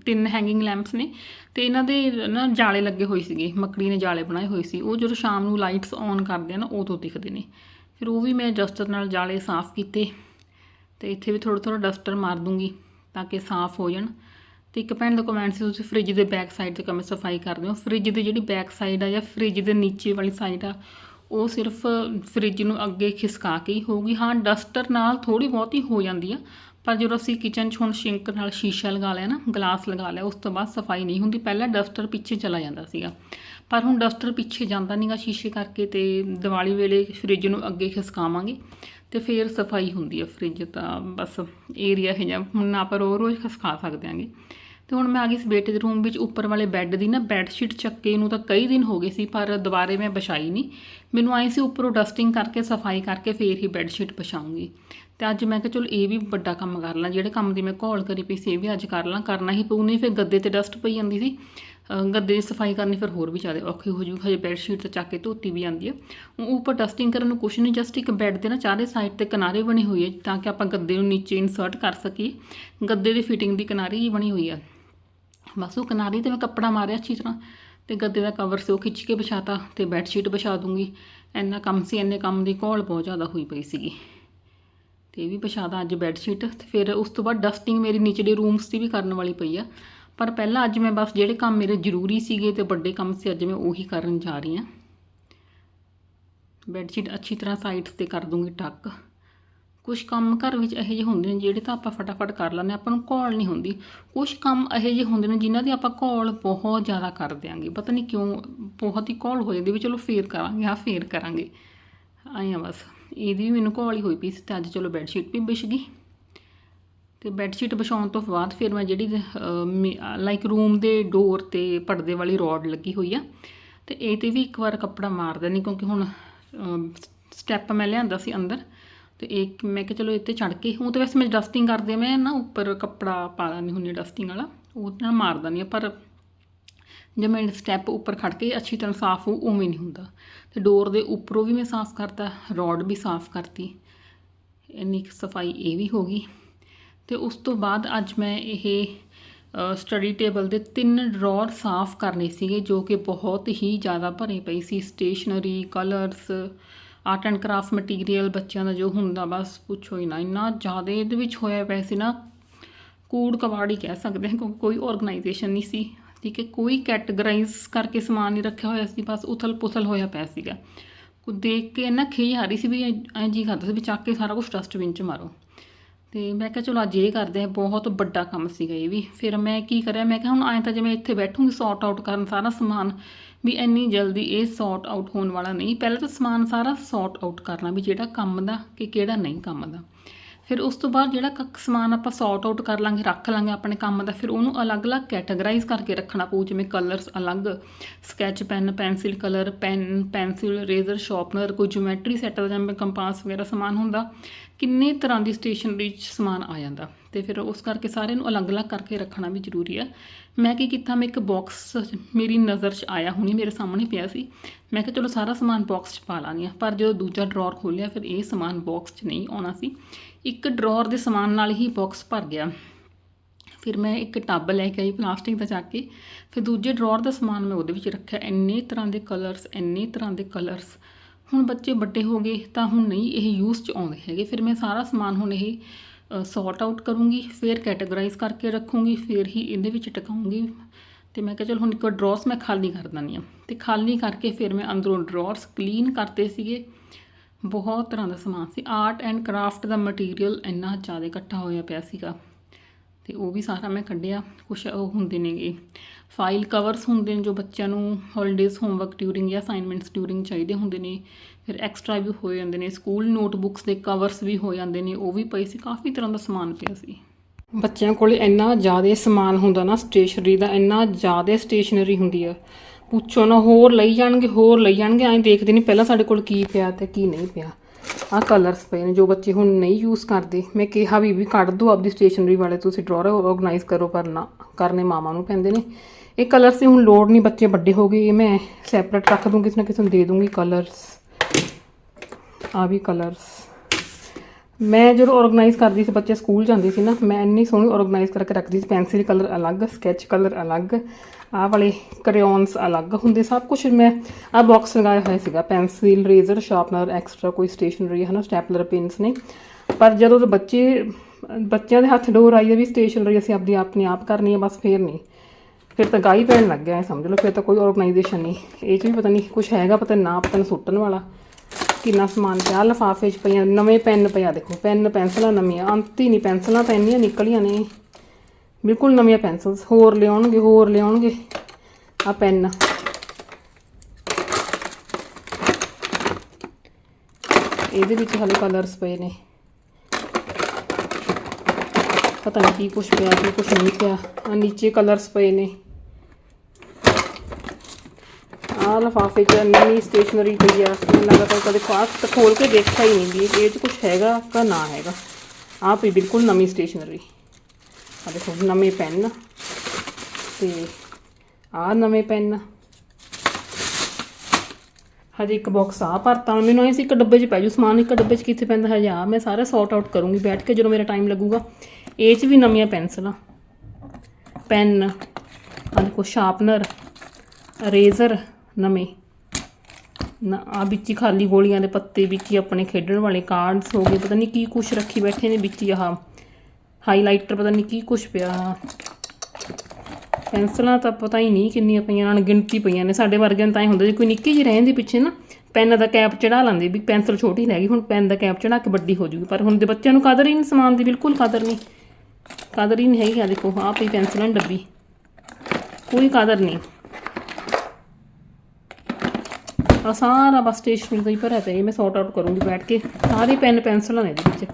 ਤਿੰਨ ਹੈਂਗਿੰਗ ਲੈਂਪਸ ਨੇ, ਤੇ ਇਹਨਾਂ ਦੇ ਨਾ ਜਾਲੇ ਲੱਗੇ ਹੋਏ ਸੀਗੇ, ਮੱਕੜੀ ਨੇ ਜਾਲੇ ਬਣਾਏ ਹੋਏ ਸੀ। ਉਹ ਜਦੋਂ ਸ਼ਾਮ ਨੂੰ ਲਾਈਟਸ ਔਨ ਕਰਦੇ ਆ ਨਾ, ਉਦੋਂ ਦਿਖਦੇ ਨੇ। ਫਿਰ ਉਹ ਵੀ ਮੈਂ ਡਸਟਰ ਨਾਲ ਜਾਲੇ ਸਾਫ਼ ਕੀਤੇ, ਤੇ ਇੱਥੇ ਵੀ ਥੋੜਾ ਥੋੜਾ ਡਸਟਰ ਮਾਰ ਦੂੰਗੀ, ਤਾਂ ਕਿ ਸਾਫ਼ ਹੋ ਜਾਣ। ਤੇ ਇੱਕ ਭੈਣ ਦਾ ਕਮੈਂਟ ਸੀ, ਤੁਸੀਂ ਫ੍ਰਿਜ ਦੇ ਬੈਕ ਸਾਈਡ ਤੇ ਕਿਵੇਂ ਸਫ਼ਾਈ ਕਰਦੇ ਹੋ। ਫ੍ਰਿਜ ਦੀ ਜਿਹੜੀ ਬੈਕ ਸਾਈਡ ਆ ਜਾਂ ਫ੍ਰਿਜ ਦੇ ਨੀਚੇ ਵਾਲੀ ਸਾਈਡ ਆ, ਉਹ ਸਿਰਫ ਫ੍ਰਿਜ ਨੂੰ ਅੱਗੇ ਖਿਸਕਾ ਕੇ ਹੀ ਹੋਊਗੀ। ਹਾਂ ਡਸਟਰ ਨਾਲ ਥੋੜੀ ਬਹੁਤੀ ਹੋ ਜਾਂਦੀ ਆ, ਪਰ ਜਦੋਂ ਅਸੀਂ ਕਿਚਨ 'ਚ ਹੁਣ ਸ਼ਿੰਕ ਨਾਲ ਸ਼ੀਸ਼ਾ ਲਗਾ ਲਿਆ ਨਾ ਗਲਾਸ ਲਗਾ ਲਿਆ, ਉਸ ਤੋਂ ਬਾਅਦ ਸਫ਼ਾਈ ਨਹੀਂ ਹੁੰਦੀ। ਪਹਿਲਾਂ ਡਸਟਰ ਪਿੱਛੇ ਚਲਾ ਜਾਂਦਾ ਸੀਗਾ। ਪਰ ਹੁਣ ਡਸਟਰ ਪਿੱਛੇ ਜਾਂਦਾ ਨਹੀਂਗਾ ਸ਼ੀਸ਼ੇ ਕਰਕੇ ਤੇ ਦੀਵਾਲੀ ਵੇਲੇ ਫ੍ਰਿਜ ਨੂੰ ਅੱਗੇ ਖਿਸਕਾਵਾਂਗੇ। ਤੇ ਫਿਰ ਸਫ਼ਾਈ ਹੁੰਦੀ ਹੈ ਫ੍ਰਿਜ ਤਾਂ ਬਸ ਏਰੀਆ ਹੈ ਜਾਂ ਹੁਣ ਆਪਾਂ ਰੋ ਰੋਜ਼ ਖਿਸਕਾ ਸਕਦੇ ਆਂਗੇ। ਤੇ ਹੁਣ ਮੈਂ ਆ ਗਈ ਇਸ ਬੇਟੇ ਦੇ ਰੂਮ ਵਿੱਚ ਉੱਪਰ ਵਾਲੇ ਬੈੱਡ ਦੀ ਨਾ ਬੈੱਡ ਸ਼ੀਟ ਚੱਕੇ ਨੂੰ ਤਾਂ ਕਈ ਦਿਨ ਹੋ ਗਏ ਸੀ, ਪਰ ਦੁਬਾਰੇ ਮੈਂ ਵਿਛਾਈ ਨਹੀਂ ਮੈਨੂੰ ਆਈ ਸੀ ਉੱਪਰੋਂ ਡਸਟਿੰਗ ਕਰਕੇ, ਸਫ਼ਾਈ ਕਰਕੇ ਫੇਰ ਹੀ ਬੈੱਡ ਸ਼ੀਟ ਵਿਛਾਉਂਗੀ ਤੇ ਅੱਜ ਮੈਂ ਕਿਹਾ ਚਲੋ ਇਹ ਵੀ ਵੱਡਾ ਕੰਮ ਕਰ ਲਾਂ, ਜਿਹੜੇ ਕੰਮ ਦੀ ਮੈਂ ਘੋਲ ਕਰੀ ਪਈ ਸੀ ਇਹ ਵੀ ਅੱਜ ਕਰ ਲਾਂ, ਕਰਨਾ ਹੀ ਪਊ, ਨਹੀਂ ਫਿਰ ਗੱਦੇ ਤੇ ਡਸਟ ਪਈ ਜਾਂਦੀ ਸੀ। ਗੱਦੇ ਦੀ ਸਫ਼ਾਈ ਕਰਨੀ ਫਿਰ ਹੋਰ ਵੀ ਜ਼ਿਆਦਾ ਔਖੀ ਹੋ ਜੂ ਹਜੇ ਬੈੱਡ ਸ਼ੀਟ ਤੇ ਚੱਕ ਕੇ ਧੋਤੀ ਵੀ ਜਾਂਦੀ ਹੈ ਉਹ ਉੱਪਰ ਡਸਟਿੰਗ ਕਰਨ ਨੂੰ ਕੁਛ ਨਹੀਂ ਜਸਟ ਇੱਕ ਬੈੱਡ ਦੇ ਨਾ ਚਾਰੇ ਸਾਈਡ ਤੇ ਕਿਨਾਰੇ ਬਣੇ ਹੋਏ ਹੈ ਤਾਂ ਕਿ ਆਪਾਂ ਗੱਦੇ ਨੂੰ ਨੀਚੇ ਇਨਸਰਟ ਕਰ ਸਕੀਏ। ਗੱਦੇ ਦੀ ਫਿਟਿੰਗ ਦੀ ਕਿਨਾਰੀ ਹੀ ਬਣੀ ਹੋਈ ਹੈ ਬਸ ਉਹ ਕਿਨਾਰੀ ਤੇ ਮੈਂ ਕੱਪੜਾ ਮਾਰਿਆ ਅੱਛੀ ਤਰ੍ਹਾਂ, ਤੇ ਗੱਦੇ ਦਾ ਕਵਰ ਸੀ ਉਹ ਖਿੱਚ ਕੇ ਵਿਛਾਤਾ ਤੇ ਬੈੱਡ ਸ਼ੀਟ ਵਿਛਾ ਦੂੰਗੀ। ਇੰਨਾ ਕੰਮ ਸੀ, ਇੰਨੇ ਕੰਮ ਦੀ ਘੋਲ ਬਹੁਤ ਜ਼ਿਆਦਾ ਹੋਈ ਪਈ ਸੀਗੀ। ਤੇ ਇਹ ਵੀ ਵਿਛਾਦਾ ਅੱਜ ਬੈੱਡ ਸ਼ੀਟ ਤੇ ਫਿਰ ਉਸ ਤੋਂ ਬਾਅਦ ਡਸਟਿੰਗ ਮੇਰੀ ਨਿਚਲੇ ਰੂਮਸ ਦੀ ਵੀ ਕਰਨ ਵਾਲੀ ਪਈ ਆ। ਪਰ ਪਹਿਲਾਂ ਅੱਜ ਮੈਂ ਬਸ ਜਿਹੜੇ ਕੰਮ ਮੇਰੇ ਜ਼ਰੂਰੀ ਸੀਗੇ ਤੇ ਵੱਡੇ ਕੰਮ ਸੀ ਅੱਜ ਮੈਂ ਉਹੀ ਕਰਨ ਜਾ ਰਹੀ ਹਾਂ। ਬੈੱਡਸ਼ੀਟ ਅੱਛੀ ਤਰ੍ਹਾਂ ਸਾਈਡਸ ਤੇ ਕਰ ਦੂੰਗੀ ਟੱਕ। ਕੁਝ ਕੰਮ ਘਰ ਵਿੱਚ ਇਹੋ ਜਿਹੇ ਹੁੰਦੇ ਨੇ ਜਿਹੜੇ ਤਾਂ ਆਪਾਂ ਫਟਾਫਟ ਕਰ ਲੈਂਦੇ ਹਾਂ, ਆਪਾਂ ਨੂੰ ਘੋਲ ਨਹੀਂ ਹੁੰਦੀ। ਕੁਝ ਕੰਮ ਇਹੋ ਜਿਹੇ ਹੁੰਦੇ ਨੇ ਜਿਨ੍ਹਾਂ ਦੀ ਆਪਾਂ ਘੋਲ ਬਹੁਤ ਜ਼ਿਆਦਾ ਕਰ ਦਿਆਂਗੇ। ਪਤਾ ਨਹੀਂ ਕਿਉਂ ਬਹੁਤ ਹੀ ਘੋਲ ਹੋ ਜਾਂਦੀ ਵੀ ਚਲੋ ਫੇਰ ਕਰਾਂਗੇ ਹਾਂ ਫੇਰ ਕਰਾਂਗੇ। ਆਏ ਆ ਬਸ। ਇਹਦੀ ਵੀ ਮੈਨੂੰ ਘੋਲ ਹੀ ਹੋਈ ਪਈ ਸੀ ਤੇ ਅੱਜ ਚਲੋ ਬੈੱਡਸ਼ੀਟ ਵੀ ਵਿਛ ਗਈ। ਤੇ ਬੈੱਡਸ਼ੀਟ ਵਿਛਾਉਣ ਤੋਂ ਬਾਅਦ ਫਿਰ ਮੈਂ ਜਿਹੜੀ ਲਾਈਕ ਰੂਮ ਦੇ ਡੋਰ ਤੇ ਪਰਦੇ ਵਾਲੀ ਰੋਡ ਲੱਗੀ ਹੋਈ ਆ। ਤੇ ਇਹ ਤੇ ਵੀ ਇੱਕ ਵਾਰ ਕੱਪੜਾ ਮਾਰ ਦੇਣੀ ਕਿਉਂਕਿ ਹੁਣ ਸਟੈਪ ਮੈਂ ਲਿਆਂਦਾ ਸੀ ਅੰਦਰ। ਤੇ ਇਹ ਮੈਂ ਕਿਹਾ ਚਲੋ ਇੱਥੇ ਚੜ ਕੇ ਹੁਣ ਤਾਂ ਵੈਸੇ ਮੈਂ ਡਸਟਿੰਗ ਕਰਦੇ ਮੈਂ ਨਾ ਉੱਪਰ ਕੱਪੜਾ ਪਾ ਲੈਂਦੀ ਹੁੰਦੀ ਡਸਟਿੰਗ ਵਾਲਾ, ਉਹ ਨਾਲ ਮਾਰ ਦਿੰਦੀ ਹਾਂ, ਪਰ ਜੇ ਮੈਂ ਸਟੈਪ ਉੱਪਰ ਖੜ ਕੇ ਅੱਛੀ ਤਰ੍ਹਾਂ ਸਾਫ਼ ਹੋ, ਉਵੇਂ ਨਹੀਂ ਹੁੰਦਾ। ਤੇ ਡੋਰ ਦੇ ਉੱਪਰੋਂ ਵੀ ਮੈਂ ਸਾਫ਼ ਕਰਤਾ ਰੋਡ ਵੀ ਸਾਫ਼ ਕਰਤੀ। ਇੰਨੀ ਕੁ ਸਫ਼ਾਈ ਇਹ ਵੀ ਹੋ ਗਈ। ਤੇ ਉਸ ਤੋਂ ਬਾਅਦ ਅੱਜ ਮੈਂ ਇਹ ਸਟੱਡੀ ਟੇਬਲ ਦੇ ਤਿੰਨ ਡਰਾਅਰ ਸਾਫ਼ ਕਰਨੇ ਸੀਗੇ, ਜੋ ਕਿ ਬਹੁਤ ਹੀ ਜ਼ਿਆਦਾ ਭਰੇ ਪਈ ਸੀ। Stationery colours art and craft material ਬੱਚਿਆਂ ਦਾ ਜੋ ਹੁੰਦਾ, ਬਸ ਪੁੱਛੋ ਹੀ ਨਾ। ਇੰਨਾ ਜ਼ਿਆਦਾ ਇਹਦੇ ਵਿੱਚ ਹੋਇਆ ਪਿਆ ਸੀ ਨਾ, ਕੂੜ ਕਬਾੜ ਹੀ ਕਹਿ ਸਕਦੇ ਹਾਂ, ਕਿਉਂਕਿ ਕੋਈ ਆਰਗੇਨਾਈਜੇਸ਼ਨ ਨਹੀਂ ਸੀ। ਠੀਕ ਹੈ, ਕੋਈ ਕੈਟਾਗਰਾਈਜ਼ ਕਰਕੇ ਸਮਾਨ ਨਹੀਂ ਰੱਖਿਆ ਹੋਇਆ ਸੀ, ਬਸ ਉਥਲ ਪੁਥਲ ਹੋਇਆ ਪਿਆ ਸੀਗਾ। ਕੁ ਦੇਖ ਕੇ ਨਾ ਖੇਜ ਆ ਰਹੀ ਸੀ ਵੀ ਐਂ ਜੀ ਕਰਦਾ ਸੀ ਵੀ ਚੱਕ ਕੇ ਸਾਰਾ ਕੁਝ ਡਸਟਬਿਨ 'ਚ ਮਾਰੋ। ਤੇ ਮੈਂ ਕਿਹਾ ਚਲੋ ਅੱਜ ਇਹ ਕਰਦੇ ਆ ਬਹੁਤ ਵੱਡਾ ਕੰਮ ਸੀਗਾ ਇਹ ਵੀ। ਫਿਰ ਮੈਂ ਕੀ ਕਰਿਆ, ਮੈਂ ਕਿਹਾ ਹੁਣ ਐਂ ਤਾਂ ਜਿਵੇਂ ਇੱਥੇ ਬੈਠੂੰਗੀ ਸੌਰਟ ਆਊਟ ਕਰਨ ਸਾਰਾ ਸਮਾਨ, ਵੀ ਇੰਨੀ ਜਲਦੀ ਇਹ ਸੌਰਟ ਆਊਟ ਹੋਣ ਵਾਲਾ ਨਹੀਂ। ਪਹਿਲਾਂ ਤਾਂ ਸਮਾਨ ਸਾਰਾ ਸੌਰਟ ਆਊਟ ਕਰਨਾ ਵੀ ਜਿਹੜਾ ਕੰਮ ਦਾ ਕਿ ਕਿਹੜਾ ਨਹੀਂ ਕੰਮ ਦਾ। ਫਿਰ ਉਸ ਤੋਂ ਬਾਅਦ ਜਿਹੜਾ ਕ- ਸਮਾਨ ਆਪਾਂ ਸੌਰਟ ਆਊਟ ਕਰ ਲਾਂਗੇ, ਰੱਖ ਲਾਂਗੇ ਆਪਣੇ ਕੰਮ ਦਾ, ਫਿਰ ਉਹਨੂੰ ਅਲੱਗ-ਅਲੱਗ ਕੈਟਾਗਰਾਈਜ਼ ਕਰਕੇ ਰੱਖਣਾ ਪਊ, ਜਿਵੇਂ ਕਲਰਸ ਅਲੱਗ sketch pen pencil colour pen pencil razor sharpener ਕੋਈ ਜਿਓਮੈਟਰੀ ਸੈੱਟ ਦਾ ਜਿਵੇਂ ਕੰਪਾਸ ਵਗੈਰਾ ਸਮਾਨ ਹੁੰਦਾ ਕਿੰਨੇ ਤਰ੍ਹਾਂ ਦੀ ਸਟੇਸ਼ਨਰੀ 'ਚ ਸਮਾਨ ਆ ਜਾਂਦਾ? ਤੇ ਫਿਰ ਉਸ ਕਰਕੇ ਸਾਰੇ ਨੂੰ ਅਲੱਗ-ਅਲੱਗ ਕਰਕੇ ਰੱਖਣਾ ਵੀ ਜ਼ਰੂਰੀ ਆ ਮੈਂ ਕੀ ਕੀਤਾ? ਮੈਂ ਇੱਕ ਬਾਕਸ ਮੇਰੀ ਨਜ਼ਰ 'ਚ ਆਇਆ, ਹੁਣੀ ਮੇਰੇ ਸਾਹਮਣੇ ਪਿਆ ਸੀ। ਮੈਂ ਕਿਹਾ, ਚਲੋ ਸਾਰਾ ਸਮਾਨ ਬਾਕਸ 'ਚ ਪਾ ਲਾਂਗੀ ਪਰ ਜਦੋਂ ਦੂਜਾ ਡਰਾਅਰ ਖੋਲ੍ਹਿਆ ਫਿਰ ਇਹ ਸਮਾਨ ਬਾਕਸ 'ਚ ਨਹੀਂ ਆਉਣਾ ਸੀ। ਇੱਕ ਡਰਾਅਰ ਦੇ ਸਮਾਨ ਨਾਲ ਹੀ ਬਾਕਸ ਭਰ ਗਿਆ। ਫਿਰ ਮੈਂ ਇੱਕ ਟੱਬ ਲੈ ਕੇ ਆਈ ਪਲਾਸਟਿਕ ਦਾ ਚੱਕ ਕੇ। ਫਿਰ ਦੂਜੇ ਡਰਾਅਰ ਦਾ ਸਮਾਨ ਮੈਂ ਉਹਦੇ ਵਿੱਚ ਰੱਖਿਆ। ਇੰਨੇ ਤਰ੍ਹਾਂ ਦੇ ਕਲਰਸ ਇੰਨੇ ਤਰ੍ਹਾਂ ਦੇ ਕਲਰਸ ਹੁਣ ਬੱਚੇ ਵੱਡੇ ਹੋ ਗਏ ਤਾਂ ਹੁਣ ਨਹੀਂ ਇਹ ਯੂਜ਼ 'ਚ ਆਉਂਦੇ ਹੈਗੇ। ਫਿਰ ਮੈਂ ਸਾਰਾ ਸਮਾਨ ਹੁਣ ਇਹ ਸੌਰਟ ਆਊਟ ਕਰੂੰਗੀ, ਫਿਰ ਕੈਟਾਗਰਾਈਜ਼ ਕਰਕੇ ਰੱਖੂੰਗੀ, ਫਿਰ ਹੀ ਇਹਦੇ ਵਿੱਚ ਟਿਕਾਉਂਗੀ ਤੇ ਮੈਂ ਕਿਹਾ ਚਲ ਹੁਣ ਇੱਕ ਡਰਾਅਰਸ ਮੈਂ ਖਾਲੀ ਕਰ ਦਿੰਦੀ ਹਾਂ। ਤੇ ਖਾਲੀ ਕਰਕੇ ਫਿਰ ਮੈਂ ਅੰਦਰੋਂ ਡਰਾਅਰਸ ਕਲੀਨ ਕਰਤੇ ਸੀਗੇ। ਬਹੁਤ ਤਰ੍ਹਾਂ ਦਾ ਸਮਾਨ ਸੀ। ਆਰਟ ਐਂਡ ਕਰਾਫਟ ਦਾ ਮਟੀਰੀਅਲ ਇੰਨਾ ਜ਼ਿਆਦਾ ਇਕੱਠਾ ਹੋਇਆ ਪਿਆ ਸੀਗਾ। ਤੇ ਉਹ ਵੀ ਸਾਰਾ ਮੈਂ ਕੱਢਿਆ, ਕੁਛ ਉਹ ਹੁੰਦੇ ਨੇਗੇ। ਫਾਈਲ ਕਵਰਸ ਹੁੰਦੇ ਨੇ ਜੋ ਬੱਚਿਆਂ ਨੂੰ ਹੌਲੀਡੇਜ਼ ਹੋਮਵਰਕ ਡਿਊਰਿੰਗ ਜਾਂ ਅਸਾਈਨਮੈਂਟਸ ਡਿਊਰਿੰਗ ਚਾਹੀਦੇ ਹੁੰਦੇ ਨੇ। ਫਿਰ ਐਕਸਟਰਾ ਵੀ ਹੋ ਜਾਂਦੇ ਨੇ ਸਕੂਲ ਨੋਟਬੁੱਕਸ ਦੇ ਕਵਰਸ ਵੀ ਹੋ ਜਾਂਦੇ ਨੇ, ਉਹ ਵੀ ਪਏ ਸੀ, ਕਾਫੀ ਤਰ੍ਹਾਂ ਦਾ ਸਮਾਨ ਪਿਆ ਸੀ। ਬੱਚਿਆਂ ਕੋਲ ਇੰਨਾ ਜ਼ਿਆਦਾ ਸਮਾਨ ਹੁੰਦਾ ਨਾ ਸਟੇਸ਼ਨਰੀ ਦਾ ਇੰਨਾ ਜ਼ਿਆਦਾ ਸਟੇਸ਼ਨਰੀ ਹੁੰਦੀ ਆ। ਪੁੱਛੋ ਨਾ, ਹੋਰ ਲਈ ਜਾਣਗੇ, ਹੋਰ ਲਈ ਜਾਣਗੇ, ਐਂ ਦੇਖਦੇ ਨਹੀਂ ਪਹਿਲਾਂ ਸਾਡੇ ਕੋਲ ਕੀ ਪਿਆ ਤੇ ਕੀ ਨਹੀਂ ਪਿਆ। ਆਹ ਕਲਰਸ ਪਏ ਨੇ ਜੋ ਬੱਚੇ ਹੁਣ ਨਹੀਂ ਯੂਜ਼ ਕਰਦੇ। ਮੈਂ ਕਿਹਾ ਵੀ ਵੀ ਕੱਢ ਦਿਓ ਆਪਦੀ ਸਟੇਸ਼ਨਰੀ ਵਾਲੇ, ਤੁਸੀਂ ਡਰਾਅਰ ਆਰਗੇਨਾਈਜ਼ ਕਰੋ ਪਰ ਨਾ ਕਰਨੇ ਮਾਮਾ ਨੂੰ ਪੈਂਦੇ ਨੇ। ਇਹ ਕਲਰਸ ਦੀ ਹੁਣ ਲੋੜ ਨਹੀਂ, ਬੱਚੇ ਵੱਡੇ ਹੋ ਗਏ, ਇਹ ਮੈਂ ਸੈਪਰੇਟ ਰੱਖ ਦੂੰਗੀ, ਕਿਸੇ ਨਾ ਕਿਸੇ ਨੂੰ ਦੇ ਦੂੰਗੀ ਕਲਰਸ ਆ ਵੀ ਕਲਰਸ ਮੈਂ ਜਦੋਂ ਆਰਗੇਨਾਈਜ਼ ਕਰਦੀ ਸੀ, ਬੱਚੇ ਸਕੂਲ ਜਾਂਦੇ ਸੀ ਨਾ, ਮੈਂ ਇੰਨੀ ਸੋਹਣੀ ਆਰਗੇਨਾਈਜ਼ ਕਰਕੇ ਰੱਖਦੀ ਸੀ ਪੈਨਸਿਲ ਕਲਰ ਅਲੱਗ ਸਕੈਚ ਕਲਰ ਅਲੱਗ। ਆਹ ਵਾਲੇ ਕਰਿਓਨਸ ਅਲੱਗ ਹੁੰਦੇ ਸਭ ਕੁਝ ਮੈਂ ਆਹ ਬਾਕਸ ਲਗਾਇਆ ਹੋਇਆ ਸੀਗਾ ਪੈਨਸਿਲ ਰੇਜ਼ਰ ਸ਼ਾਰਪਨਰ ਐਕਸਟਰਾ ਕੋਈ ਸਟੇਸ਼ਨਰੀ ਹੈ ਨਾ ਸਟੈਪਲਰ ਪਿੰਸ ਨੇ ਪਰ ਜਦੋਂ ਬੱਚੇ, ਬੱਚਿਆਂ ਦੇ ਹੱਥ ਡੋਰ ਆਈ ਹੈ ਵੀ ਸਟੇਸ਼ਨਰੀ ਅਸੀਂ ਆਪਣੀ ਆਪਣੀ ਆਪ ਕਰਨੀ ਹੈ ਬਸ ਫੇਰ ਨਹੀਂ। ਫਿਰ ਤਾਂ ਗਾਈ ਪੈਣ ਲੱਗ ਗਿਆ, ਇਹ ਸਮਝ ਲਓ, ਫਿਰ ਤਾਂ ਕੋਈ ਆਰਗੇਨਾਈਜੇਸ਼ਨ ਨਹੀਂ। ਇਹ 'ਚ ਵੀ ਪਤਾ ਨਹੀਂ ਕੁਝ ਹੈਗਾ, ਪਤਾ ਨਾ ਪਤਾ ਨਹੀਂ ਸੁੱਟਣ ਵਾਲਾ। ਕਿੰਨਾ ਸਮਾਨ ਪਿਆ, ਲਿਫਾਫੇ 'ਚ ਪਈਆਂ, ਨਵੇਂ ਪੈਨ ਪਿਆ, ਦੇਖੋ, ਪੈਨ, ਪੈਨਸਲਾਂ ਨਵੀਆਂ, ਅੰਤ ਹੀ ਨਹੀਂ, ਪੈਨਸਲਾਂ ਤਾਂ ਇੰਨੀਆਂ ਨਿਕਲੀਆਂ ਨੇ। ਬਿਲਕੁਲ ਨਵੀਆਂ ਪੈਨਸਲਸ ਹੋਰ ਲਿਆਉਣਗੇ ਹੋਰ ਲਿਆਉਣਗੇ। ਆ ਪੈਨ ਇਹਦੇ ਵਿੱਚ ਹਲੇ ਕਲਰਸ ਪਏ ਨੇ। ਪਤਾ ਨਹੀਂ ਕੀ ਕੁਛ ਪਿਆ, ਕੀ ਕੁਛ ਨਹੀਂ ਪਿਆ। ਆ ਨੀਚੇ ਕਲਰਸ ਪਏ ਨੇ। ਆਹ ਲਿਫਾਫੇ 'ਚ ਨਵੀਂ ਸਟੇਸ਼ਨਰੀ ਪਈ ਆ। ਮੈਨੂੰ ਲੱਗਾ ਕਦੇ ਖਾਸ ਤਾਂ ਖੋਲ ਕੇ ਦੇਖਿਆ ਹੀ ਨਹੀਂ ਵੀ ਇਹ 'ਚ ਕੁਝ ਹੈਗਾ ਕਿ ਨਾ ਹੈਗਾ। ਆਹ ਪਈ ਬਿਲਕੁਲ ਨਵੀਂ ਸਟੇਸ਼ਨਰੀ ਆ ਦੇਖੋ ਨਵੇਂ ਪੈਨ। ਤੇ ਆਹ ਨਵੇਂ ਪੈਨ। ਹਜੇ ਇੱਕ ਬਾਕਸ ਆ ਭਰਤਾ। ਮੈਨੂੰ ਐਂ ਸੀ ਇੱਕ ਡੱਬੇ 'ਚ ਪੈ ਜੂ ਸਮਾਨ, ਇੱਕ ਡੱਬੇ 'ਚ ਕਿੱਥੇ ਪੈਂਦਾ? ਹਜੇ ਆ ਮੈਂ ਸਾਰਾ ਸੌਰਟ ਆਊਟ ਕਰੂੰਗੀ ਬੈਠ ਕੇ ਜਦੋਂ ਮੇਰਾ ਟਾਈਮ ਲੱਗੂਗਾ। ਇਹ 'ਚ ਵੀ ਨਵੀਆਂ ਪੈਨਸਲਾਂ ਪੈਨ ਆ ਦੇਖੋ ਸ਼ਾਰਪਨਰ ਰੇਜ਼ਰ ਨਵੇਂ। ਨਾ ਆ ਵਿੱਚ ਹੀ ਖਾਲੀ ਗੋਲੀਆਂ ਦੇ ਪੱਤੇ, ਵਿੱਚ ਹੀ ਆਪਣੇ ਖੇਡਣ ਵਾਲੇ ਕਾਰਡਸ ਹੋ ਗਏ। ਪਤਾ ਨਹੀਂ ਕੀ ਕੁਛ ਰੱਖੀ ਬੈਠੇ ਨੇ ਵਿੱਚ ਹੀ ਆਹ। ਹਾਈਲਾਈਟਰ ਪਤਾ ਨਹੀਂ ਕੀ ਕੁਛ ਪਿਆ। ਪੈਨਸਲਾਂ ਤਾਂ ਪਤਾ ਹੀ ਨਹੀਂ ਕਿੰਨੀਆਂ ਪਈਆਂ, ਅਣਗਿਣਤੀ ਪਈਆਂ ਨੇ। ਸਾਡੇ ਵਰਗਿਆਂ ਨੂੰ ਤਾਂ ਹੀ ਹੁੰਦਾ ਜੇ ਕੋਈ ਨਿੱਕੀ ਜਿਹੀ ਰਹਿੰਦੀ ਪਿੱਛੇ ਨਾ, ਪੈਨ ਦਾ ਕੈਪ ਚੜਾ ਲੈਂਦੇ ਵੀ ਪੈਨਸਲ ਛੋਟੀ ਰਹਿ ਗਈ, ਹੁਣ ਪੈਨ ਦਾ ਕੈਪ ਚੜਾ ਕੇ ਵੱਡੀ ਹੋ ਜੂਗੀ। ਪਰ ਹੁਣ ਦੇ ਬੱਚਿਆਂ ਨੂੰ ਕਦਰ ਹੀ ਨਹੀਂ, ਸਮਾਨ ਦੀ ਬਿਲਕੁਲ ਕਦਰ ਨਹੀਂ। ਕਦਰ ਹੀ ਨਹੀਂ ਹੈਗੀ, ਆ ਦੇਖੋ, ਆਹ ਪਈ ਪੈਨਸਲਾਂ ਦੀ ਡੱਬੀ। ਕੋਈ ਕਦਰ ਨਹੀਂ। ਆ ਸਾਰਾ ਬਸ ਸਟੇਸ਼ਨਰੀ ਦਾ ਹੀ ਭਰਿਆ ਪਿਆ, ਇਹ ਮੈਂ ਸੌਰਟ ਆਊਟ ਕਰੂੰਗੀ ਬੈਠ ਕੇ। ਸਾਰੇ ਪੈਨ, ਪੈਨਸਲਾਂ ਨੇ ਇਹਦੇ ਵਿੱਚ।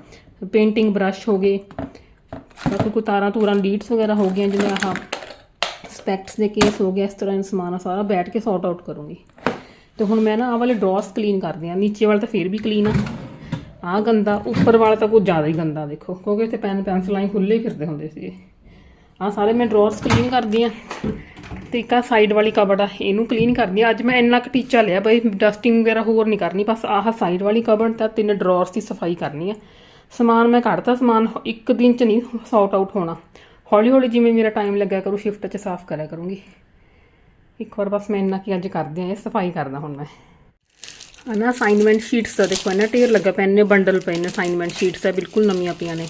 ਪੇਂਟਿੰਗ ਬ੍ਰਸ਼ ਹੋ ਗਏ। ਬਾਕੀ ਕੋਈ ਤਾਰਾਂ ਤੂਰਾਂ ਲੀਡਸ ਵਗੈਰਾ ਹੋ ਗਈਆਂ, ਜਿਵੇਂ ਆਹ ਸਪੈਕਟਸ ਦੇ ਕੇਸ ਹੋ ਗਿਆ ਇਸ ਤਰ੍ਹਾਂ ਸਮਾਨ ਆ, ਸਾਰਾ ਬੈਠ ਕੇ ਸੌਰਟ ਆਊਟ ਕਰੂੰਗੀ। ਤੇ ਹੁਣ ਮੈਂ ਨਾ ਆਹ ਵਾਲੇ ਡਰਾਅਰਸ ਕਲੀਨ ਕਰਦੀ ਆ ਨੀਚੇ ਵਾਲਾ ਤਾਂ ਫੇਰ ਵੀ ਕਲੀਨ ਆ। ਆਹ ਗੰਦਾ, ਉੱਪਰ ਵਾਲਾ ਤਾਂ ਕੁਝ ਜ਼ਿਆਦਾ ਹੀ ਗੰਦਾ ਦੇਖੋ, ਕਿਉਂਕਿ ਇੱਥੇ ਪੈਨ ਪੈਨਸਲਾਂ ਹੀ ਖੁੱਲੇ ਫਿਰਦੇ ਹੁੰਦੇ ਸੀਗੇ। ਆਹ ਸਾਰੇ ਮੈਂ ਡਰਾਅਰਸ ਕਲੀਨ ਕਰਦੀ ਆ ਤੇ ਇੱਕ ਆ ਸਾਈਡ ਵਾਲੀ ਕਬਰਡ ਆ, ਇਹਨੂੰ ਕਲੀਨ ਕਰਦੀ ਆ ਅੱਜ ਮੈਂ ਇੰਨਾ ਕੁ ਟੀਚਾ ਲਿਆ, ਬਈ ਡਸਟਿੰਗ ਵਗੈਰਾ ਹੋਰ ਨਹੀਂ ਕਰਨੀ, ਬਸ ਆਹ ਸਾਈਡ ਵਾਲੀ ਕਬਰਡ ਤਾਂ ਤਿੰਨ ਡਰਾਅਰਸ ਦੀ ਸਫ਼ਾਈ ਕਰਨੀ ਆ। ਸਮਾਨ ਮੈਂ ਕੱਢਤਾ ਸਮਾਨ ਇੱਕ ਦਿਨ ਚ ਨਹੀਂ ਸੌਟ ਆਊਟ ਹੋਣਾ। ਹੌਲੀ ਹੌਲੀ ਜਿਵੇਂ ਮੇਰਾ ਟਾਈਮ ਲੱਗਿਆ ਕਰੂ ਸ਼ਿਫਟ 'ਚ ਸਾਫ਼ ਕਰਿਆ ਕਰੂੰਗੀ। ਇੱਕ ਵਾਰ ਬਸ ਮੈਂ ਇੰਨਾ ਕੀ ਅੱਜ ਕਰਦੇ ਆ, ਇਹ ਸਫ਼ਾਈ ਕਰਦਾ ਹੁਣ ਮੈਂ। ਆ ਨਾ ਅਸਾਈਨਮੈਂਟ ਸ਼ੀਟਸ ਦਾ ਦੇਖੋ ਇਹਨਾਂ ਢੇਰ ਲੱਗਾ ਪੈਨ ਨੇ ਬੰਡਲ ਪਏ ਨੇ ਅਸਾਈਨਮੈਂਟ ਸ਼ੀਟਸ ਆ, ਬਿਲਕੁਲ ਨਵੀਆਂ ਪਈਆਂ ਨੇ।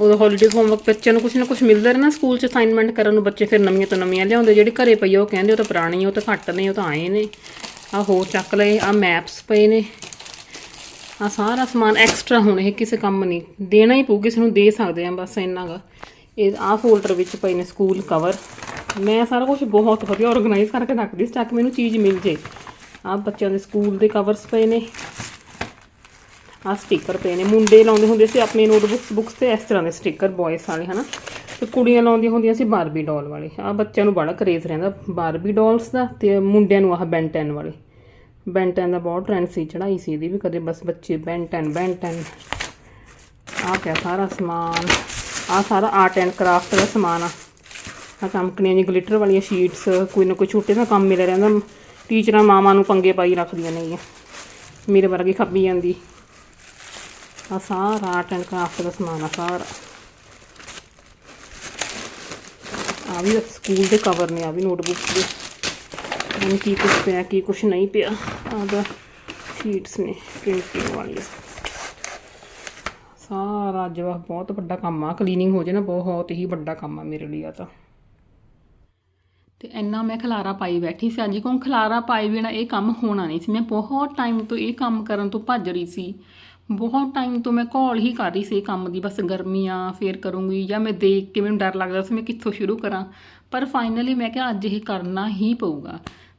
ਉਦੋਂ ਹੌਲੀਡੇਜ਼ ਹੋਮਵਰਕ ਬੱਚਿਆਂ ਨੂੰ ਕੁਝ ਨਾ ਕੁਝ ਮਿਲਦਾ ਰਹਿਣਾ ਸਕੂਲ 'ਚ ਅਸਾਈਨਮੈਂਟ ਕਰਨ ਨੂੰ ਬੱਚੇ ਫਿਰ ਨਵੀਆਂ ਤੋਂ ਨਵੀਆਂ ਲਿਆਉਂਦੇ, ਜਿਹੜੀ ਘਰੇ ਪਈ ਆ ਉਹ ਕਹਿੰਦੇ ਉਹ ਤਾਂ ਪੁਰਾਣੀ ਉਹ ਤਾਂ ਘੱਟ ਨੇ, ਉਹ ਤਾਂ ਆਏ ਨੇ। ਆ ਹੋਰ ਚੱਕ ਲਏ ਆ ਮੈਪਸ ਪਏ ਨੇ। ਆ ਸਾਰਾ ਸਮਾਨ ਐਕਸਟਰਾ ਹੁਣ ਇਹ ਕਿਸੇ ਕੰਮ ਨਹੀਂ, ਦੇਣਾ ਹੀ ਪਊ, ਕਿਸੇ ਨੂੰ ਦੇ ਸਕਦੇ ਆ ਬਸ ਇੰਨਾ ਗਾ ਇਹ ਆ ਫੋਲਡਰ ਵਿੱਚ ਪਏ ਨੇ ਸਕੂਲ ਕਵਰ ਮੈਂ ਸਾਰਾ ਕੁਝ ਬਹੁਤ ਵਧੀਆ ਆਰਗੇਨਾਈਜ਼ ਕਰਕੇ ਰੱਖਦੀ ਸੀ ਤਾਂ ਕਿ ਮੈਨੂੰ ਚੀਜ਼ ਮਿਲ ਜੇ। ਆ ਬੱਚਿਆਂ ਦੇ ਸਕੂਲ ਦੇ ਕਵਰਸ ਪਏ ਨੇ। ਆ ਸਟicker ਪਏ ਨੇ। ਮੁੰਡੇ ਲਾਉਂਦੇ ਹੁੰਦੇ ਸੀ ਆਪਣੇ ਨੋਟਬੁੱਕਸ ਬੁੱਕਸ ਤੇ ਇਸ ਤਰ੍ਹਾਂ ਦੇ ਸਟicker ਬॉयਸ ਵਾਲੇ, ਹਨਾ। ਤੇ ਕੁੜੀਆਂ ਲਾਉਂਦੀਆਂ ਹੁੰਦੀਆਂ ਸੀ ਬਾਰਬੀ ਡਾਲ ਵਾਲੇ। ਆ ਬੱਚਿਆਂ ਨੂੰ ਬੜਾ ਕਰੇਜ਼ ਰਹਿੰਦਾ ਬਾਰਬੀ ਡਾਲਸ ਦਾ ਤੇ ਮੁੰਡਿਆਂ ਨੂੰ ਆਹ ਬੈਂਟਨ ਵਾਲੇ। ਬੈਂਟਨ ਦਾ ਬਹੁਤ ਟ੍ਰੈਂਡ ਸੀ ਚੜਾਈ ਸੀ ਇਹਦੀ ਵੀ ਕਦੇ ਬਸ ਬੱਚੇ ਬੈਂਟਨ ਬੈਂਟਨ। ਆ ਪਿਆ ਸਾਰਾ ਸਮਾਨ। ਆ ਸਾਰਾ ਆਰਟ ਐਂਡ ਕਰਾਫਟ ਦਾ ਸਮਾਨ ਆ। ਆ ਕੰਪਨੀਆਂ ਦੀ ਗਲਿਟਰ ਵਾਲੀਆਂ ਸ਼ੀਟਸ ਕੋਈ ਨਾ ਕੋਈ ਛੋਟੇ ਦਾ ਕੰਮ ਮਿਲਿਆ ਰਹਿੰਦਾ। ਟੀਚਰਾਂ ਮਾਵਾਂ ਨੂੰ ਪੰਗੇ ਪਾਈ ਰੱਖਦੀਆਂ ਨੇ ਮੇਰੇ ਵਰਗੀ ਖੱਬੀ ਜਾਂਦੀ। ਆ ਸਾਰਾ ਆਰਟ ਐਂਡ ਕਰਾਫਟ ਦਾ ਸਮਾਨ ਆ ਸਾਰਾ। ਆ ਵੀ ਸਕੂਲ ਦੇ ਕਵਰ ਨੇ ਆ ਵੀ ਨੋਟਬੁੱਕ ਦੇ। ਹੁਣ ਕੀ ਕੁਛ ਪਿਆ, ਕੀ ਕੁਛ ਨਹੀਂ ਪਿਆ। ਆ ਸ਼ੀਟਸ ਨੇ ਪ੍ਰਿੰਟਿੰਗ ਵਾਲੀਆਂ। ਸਾਰਾ ਅੱਜ ਵਾ ਬਹੁਤ ਵੱਡਾ ਕੰਮ ਆ। ਕਲੀਨਿੰਗ ਹੋ ਜੇ ਨਾ, ਬਹੁਤ ਹੀ ਵੱਡਾ ਕੰਮ ਆ ਮੇਰੇ ਲਈ ਆ ਤਾਂ। ਤੇ ਇੰਨਾ ਮੈਂ ਖਲਾਰਾ ਪਾਈ ਬੈਠੀ ਸੀ ਅੱਜ। ਕੋਲ ਖਲਾਰਾ ਪਾਈ ਬਿਨਾ ਇਹ ਕੰਮ ਹੋਣਾ ਨਹੀਂ ਸੀ। ਮੈਂ ਬਹੁਤ ਟਾਈਮ ਤੋਂ ਇਹ ਕੰਮ ਕਰਨ ਤੋਂ ਭੱਜ ਰਹੀ ਸੀ। ਬਹੁਤ ਟਾਈਮ ਤੋਂ ਮੈਂ ਘੋਲ ਹੀ ਕਰ ਰਹੀ ਸੀ ਇਹ ਕੰਮ ਦੀ। ਬਸ ਗਰਮੀਆਂ, ਫੇਰ ਕਰੂੰਗੀ ਜਾਂ ਮੈਂ ਦੇਖ ਕੇ ਮੈਨੂੰ ਡਰ ਲੱਗਦਾ ਸੀ ਮੈਂ ਕਿੱਥੋਂ ਸ਼ੁਰੂ ਕਰਾਂ। ਪਰ ਫਾਈਨਲੀ ਮੈਂ ਕਿਹਾ ਅੱਜ ਇਹ ਕਰਨਾ ਹੀ ਪਊਗਾ।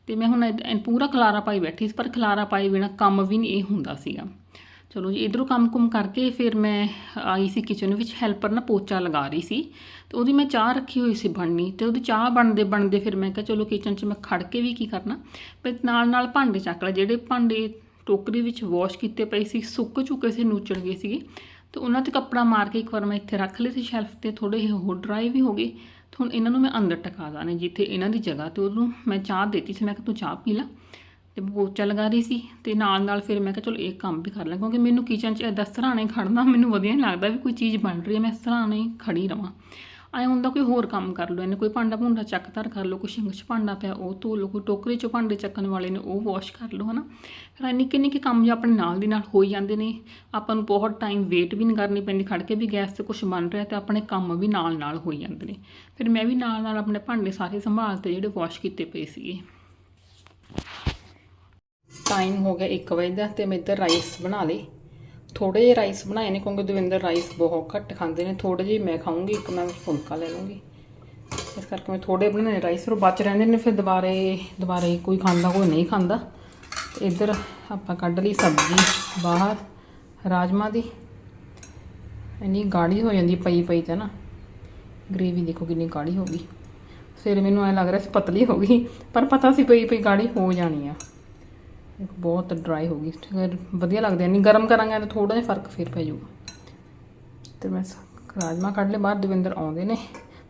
ਤੇ ਮੈਂ ਹੁਣ ਪੂਰਾ ਖਲਾਰਾ ਪਾਈ ਬੈਠੀ ਸੀ, ਪਰ ਖਲਾਰਾ ਪਾਈ ਬਿਨਾ ਕੰਮ ਵੀ ਨਹੀਂ ਇਹ ਹੁੰਦਾ ਸੀਗਾ। ਚਲੋ ਜੀ, ਇਧਰੋਂ ਕੰਮ-ਕੁਮ ਕਰਕੇ ਫਿਰ ਮੈਂ ਆਈ ਸੀ ਕਿਚਨ ਵਿੱਚ ਹੈਲਪਰ ਨਾ ਪੋਚਾ ਲਗਾ ਰਹੀ ਸੀ ਤੇ ਉਹਦੀ ਮੈਂ ਚਾਹ ਰੱਖੀ ਹੋਈ ਸੀ ਬਣਨੀ ਤੇ ਉਹਦੀ ਚਾਹ ਬਣਦੇ ਬਣਦੇ ਫਿਰ ਮੈਂ ਕਿਹਾ ਚਲੋ ਕਿਚਨ 'ਚ ਮੈਂ ਖੜ ਕੇ ਵੀ ਕੀ ਕਰਨਾ? ਪਰ ਨਾਲ ਨਾਲ ਭਾਂਡੇ ਚੱਕ ਲੈ ਜਿਹੜੇ ਭਾਂਡੇ ਟੋਕਰੀ ਵਿੱਚ ਵਾਸ਼ ਕੀਤੇ ਪਏ ਸੀ, ਸੁੱਕ ਚੁੱਕੇ ਸੀ, ਨੂਚੜ ਗਏ ਸੀਗੇ ਤੇ ਉਹਨਾਂ ਤੇ ਕੱਪੜਾ ਮਾਰ ਕੇ ਇੱਕ ਵਾਰ ਮੈਂ ਇੱਥੇ ਰੱਖ ਲਏ ਸੀ ਸ਼ੈਲਫ ਤੇ ਥੋੜੇ ਜਿਹੇ ਹੋਰ ਡਰਾਈ ਵੀ ਹੋ ਗਏ। ਤੇ ਹੁਣ ਇਹਨਾਂ ਨੂੰ ਮੈਂ ਅੰਦਰ ਟਕਾ ਦਾਂ ਨੇ ਜਿੱਥੇ ਇਹਨਾਂ ਦੀ ਜਗ੍ਹਾ ਤੇ ਉਹਨੂੰ ਮੈਂ ਚਾਹ ਦਿੱਤੀ ਸੀ, ਮੈਂ ਕਿਹਾ ਤੂੰ ਚਾਹ ਪੀ ਲੈ। ਤੇ ਮੈਂ ਪੋਚਾ ਲਗਾ ਰਹੀ ਸੀ ਤੇ ਨਾਲ ਨਾਲ ਫਿਰ ਮੈਂ ਕਿਹਾ ਚਲੋ ਇਹ ਕੰਮ ਵੀ ਕਰ ਲਾਂ, ਕਿਉਂਕਿ ਮੈਨੂੰ ਕਿਚਨ 'ਚ ਏਦਾਂ ਸਰਾਣੇ ਖੜਨਾ ਮੈਨੂੰ ਵਧੀਆ ਨਹੀਂ ਲੱਗਦਾ ਵੀ ਕੋਈ ਚੀਜ਼ ਬਣ ਰਹੀ ਹੈ, ਮੈਂ ਸਰਾਣੇ ਖੜੀ ਰਵਾਂ। ਆਏ ਹੁੰਦਾ ਕੋਈ ਹੋਰ ਕੰਮ ਕਰ ਲਓ, ਇਹਨੇ ਕੋਈ ਭਾਂਡਾ ਭੁੰਡਾ ਚੱਕ ਧਰ ਕਰ ਲਓ, ਕੋਈ ਸਿੰਗ 'ਚ ਭਾਂਡਾ ਪਿਆ ਉਹ ਧੋ ਲਓ, ਕੋਈ ਟੋਕਰੀ 'ਚ ਭਾਂਡੇ ਚੱਕਣ ਵਾਲੇ ਨੇ ਉਹ ਵਾਸ਼ ਕਰ ਲਓ, ਹਨਾ। ਫਿਰ ਇਹ ਨਿੱਕੇ ਨਿੱਕੇ ਕੰਮ ਜੇ ਆਪਣੇ ਨਾਲ ਦੀ ਨਾਲ ਹੋਈ ਜਾਂਦੇ ਨੇ, ਆਪਾਂ ਨੂੰ ਬਹੁਤ ਟਾਈਮ ਵੇਟ ਵੀ ਨਹੀਂ ਕਰਨੀ ਪੈਂਦੀ, ਖੜ ਕੇ ਵੀ ਗੈਸ ਤੇ ਕੁਝ ਬਣ ਰਿਹਾ ਤੇ ਆਪਣੇ ਕੰਮ ਵੀ ਨਾਲ ਨਾਲ ਹੋਈ ਜਾਂਦੇ ਨੇ। ਫਿਰ ਮੈਂ ਵੀ ਨਾਲ ਨਾਲ ਆਪਣੇ ਭਾਂਡੇ ਸਾਰੇ ਸੰਭਾਲ ਤੇ ਜਿਹੜੇ ਵਾਸ਼ ਕੀਤੇ ਪਏ ਸੀਗੇ। ਟਾਈਮ ਹੋ ਗਿਆ 1 ਵਜੇ ਦਾ ਤੇ ਮੈਂ ਇੱਧਰ ਰਾਈਸ ਬਣਾ ਲਏ। ਥੋੜੇ ਜਿਹੇ ਰਾਈਸ ਬਣਾਏ ਨੇ ਕਿਉਂਕਿ ਦਵਿੰਦਰ ਰਾਈਸ ਬਹੁਤ ਘੱਟ ਖਾਂਦੇ ਨੇ। ਥੋੜੇ ਜਿਹੇ ਮੈਂ ਖਾਊਂਗੀ, ਇੱਕ ਮੈਂ ਫੁਲਕਾ ਲੈ ਲੂੰਗੀ ਇਸ ਕਰਕੇ ਮੈਂ ਥੋੜੇ ਬਣਾਏ ਨੇ ਰਾਈਸ ਫਿਰ ਉਹ ਬਚ ਰਹਿੰਦੇ ਨੇ, ਫਿਰ ਦੁਬਾਰੇ ਦੁਬਾਰੇ ਕੋਈ ਖਾਂਦਾ ਕੋਈ ਨਹੀਂ ਖਾਂਦਾ। ਤੇ ਇੱਧਰ ਆਪਾਂ ਕੱਢ ਲਈ ਸਬਜ਼ੀ ਬਾਹਰ, ਰਾਜਮਾ ਦੀ। ਇੰਨੀ ਗਾੜੀ ਹੋ ਜਾਂਦੀ ਪਈ ਪਈ ਤੇ ਨਾ। ਗ੍ਰੇਵੀ ਦੇਖੋ ਕਿੰਨੀ ਗਾੜੀ ਹੋ ਗਈ। ਫਿਰ ਮੈਨੂੰ ਐ ਲੱਗ ਰਿਹਾ ਸੀ ਪਤਲੀ ਹੋ ਗਈ, ਪਰ ਪਤਾ ਸੀ ਪਈ ਪਈ ਗਾੜੀ ਹੋ ਜਾਣੀ ਆ। ਬਹੁਤ ਡਰਾਈ ਹੋ ਗਈ। ਫਿਰ ਵਧੀਆ ਲੱਗਦੇ ਨਹੀਂ ਗਰਮ ਕਰਾਂਗੇ ਤਾਂ ਥੋੜਾ ਜਿਹਾ ਫ਼ਰਕ ਫਿਰ ਪੈ ਜਾਊਗਾ। ਤੇ ਮੈਂ ਸ- ਰਾਜਮਾ ਕੱਢ ਲਏ ਬਾਹਰ ਦਵਿੰਦਰ ਆਉਂਦੇ ਨੇ।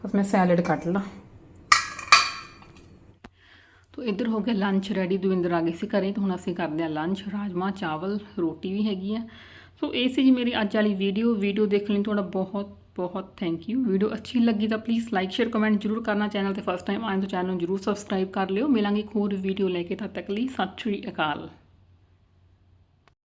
ਬਸ ਮੈਂ ਸੈਲਡ ਕੱਟ ਲਾਂ। ਤੋ ਇੱਧਰ ਹੋ ਗਿਆ ਲੰਚ ਰੈਡੀ ਦਵਿੰਦਰ ਆ ਗਏ ਸੀ ਘਰੇ, ਤੇ ਹੁਣ ਅਸੀਂ ਕਰਦੇ ਹਾਂ ਲੰਚ ਰਾਜਮਾ ਚਾਵਲ, ਰੋਟੀ ਵੀ ਹੈਗੀ ਆ। ਸੋ ਇਹ ਸੀ ਜੀ ਮੇਰੀ ਅੱਜ ਵਾਲੀ ਵੀਡੀਓ ਵੀਡੀਓ ਦੇਖਣ ਲਈ ਤੁਹਾਡਾ ਬਹੁਤ ਬਹੁਤ ਥੈਂਕ ਯੂ ਵੀਡੀਓ ਅੱਛੀ ਲੱਗੀ ਤਾਂ ਪਲੀਜ਼ ਲਾਈਕ ਸ਼ੇਅਰ ਕਮੈਂਟ ਜਰੂਰ ਕਰਨਾ ਚੈਨਲ ਤੇ ਫਸਟ ਟਾਈਮ ਆਏ ਤਾਂ ਚੈਨਲ ਨੂੰ ਜਰੂਰ ਸਬਸਕ੍ਰਾਈਬ ਕਰ ਲਿਓ। ਮਿਲਾਂਗੇ ਇੱਕ ਹੋਰ ਵੀਡੀਓ ਲੈ ਕੇ। ਤਦ ਤੱਕ ਲਈ ਸਤਿ ਸ਼੍ਰੀ ਅਕਾਲ।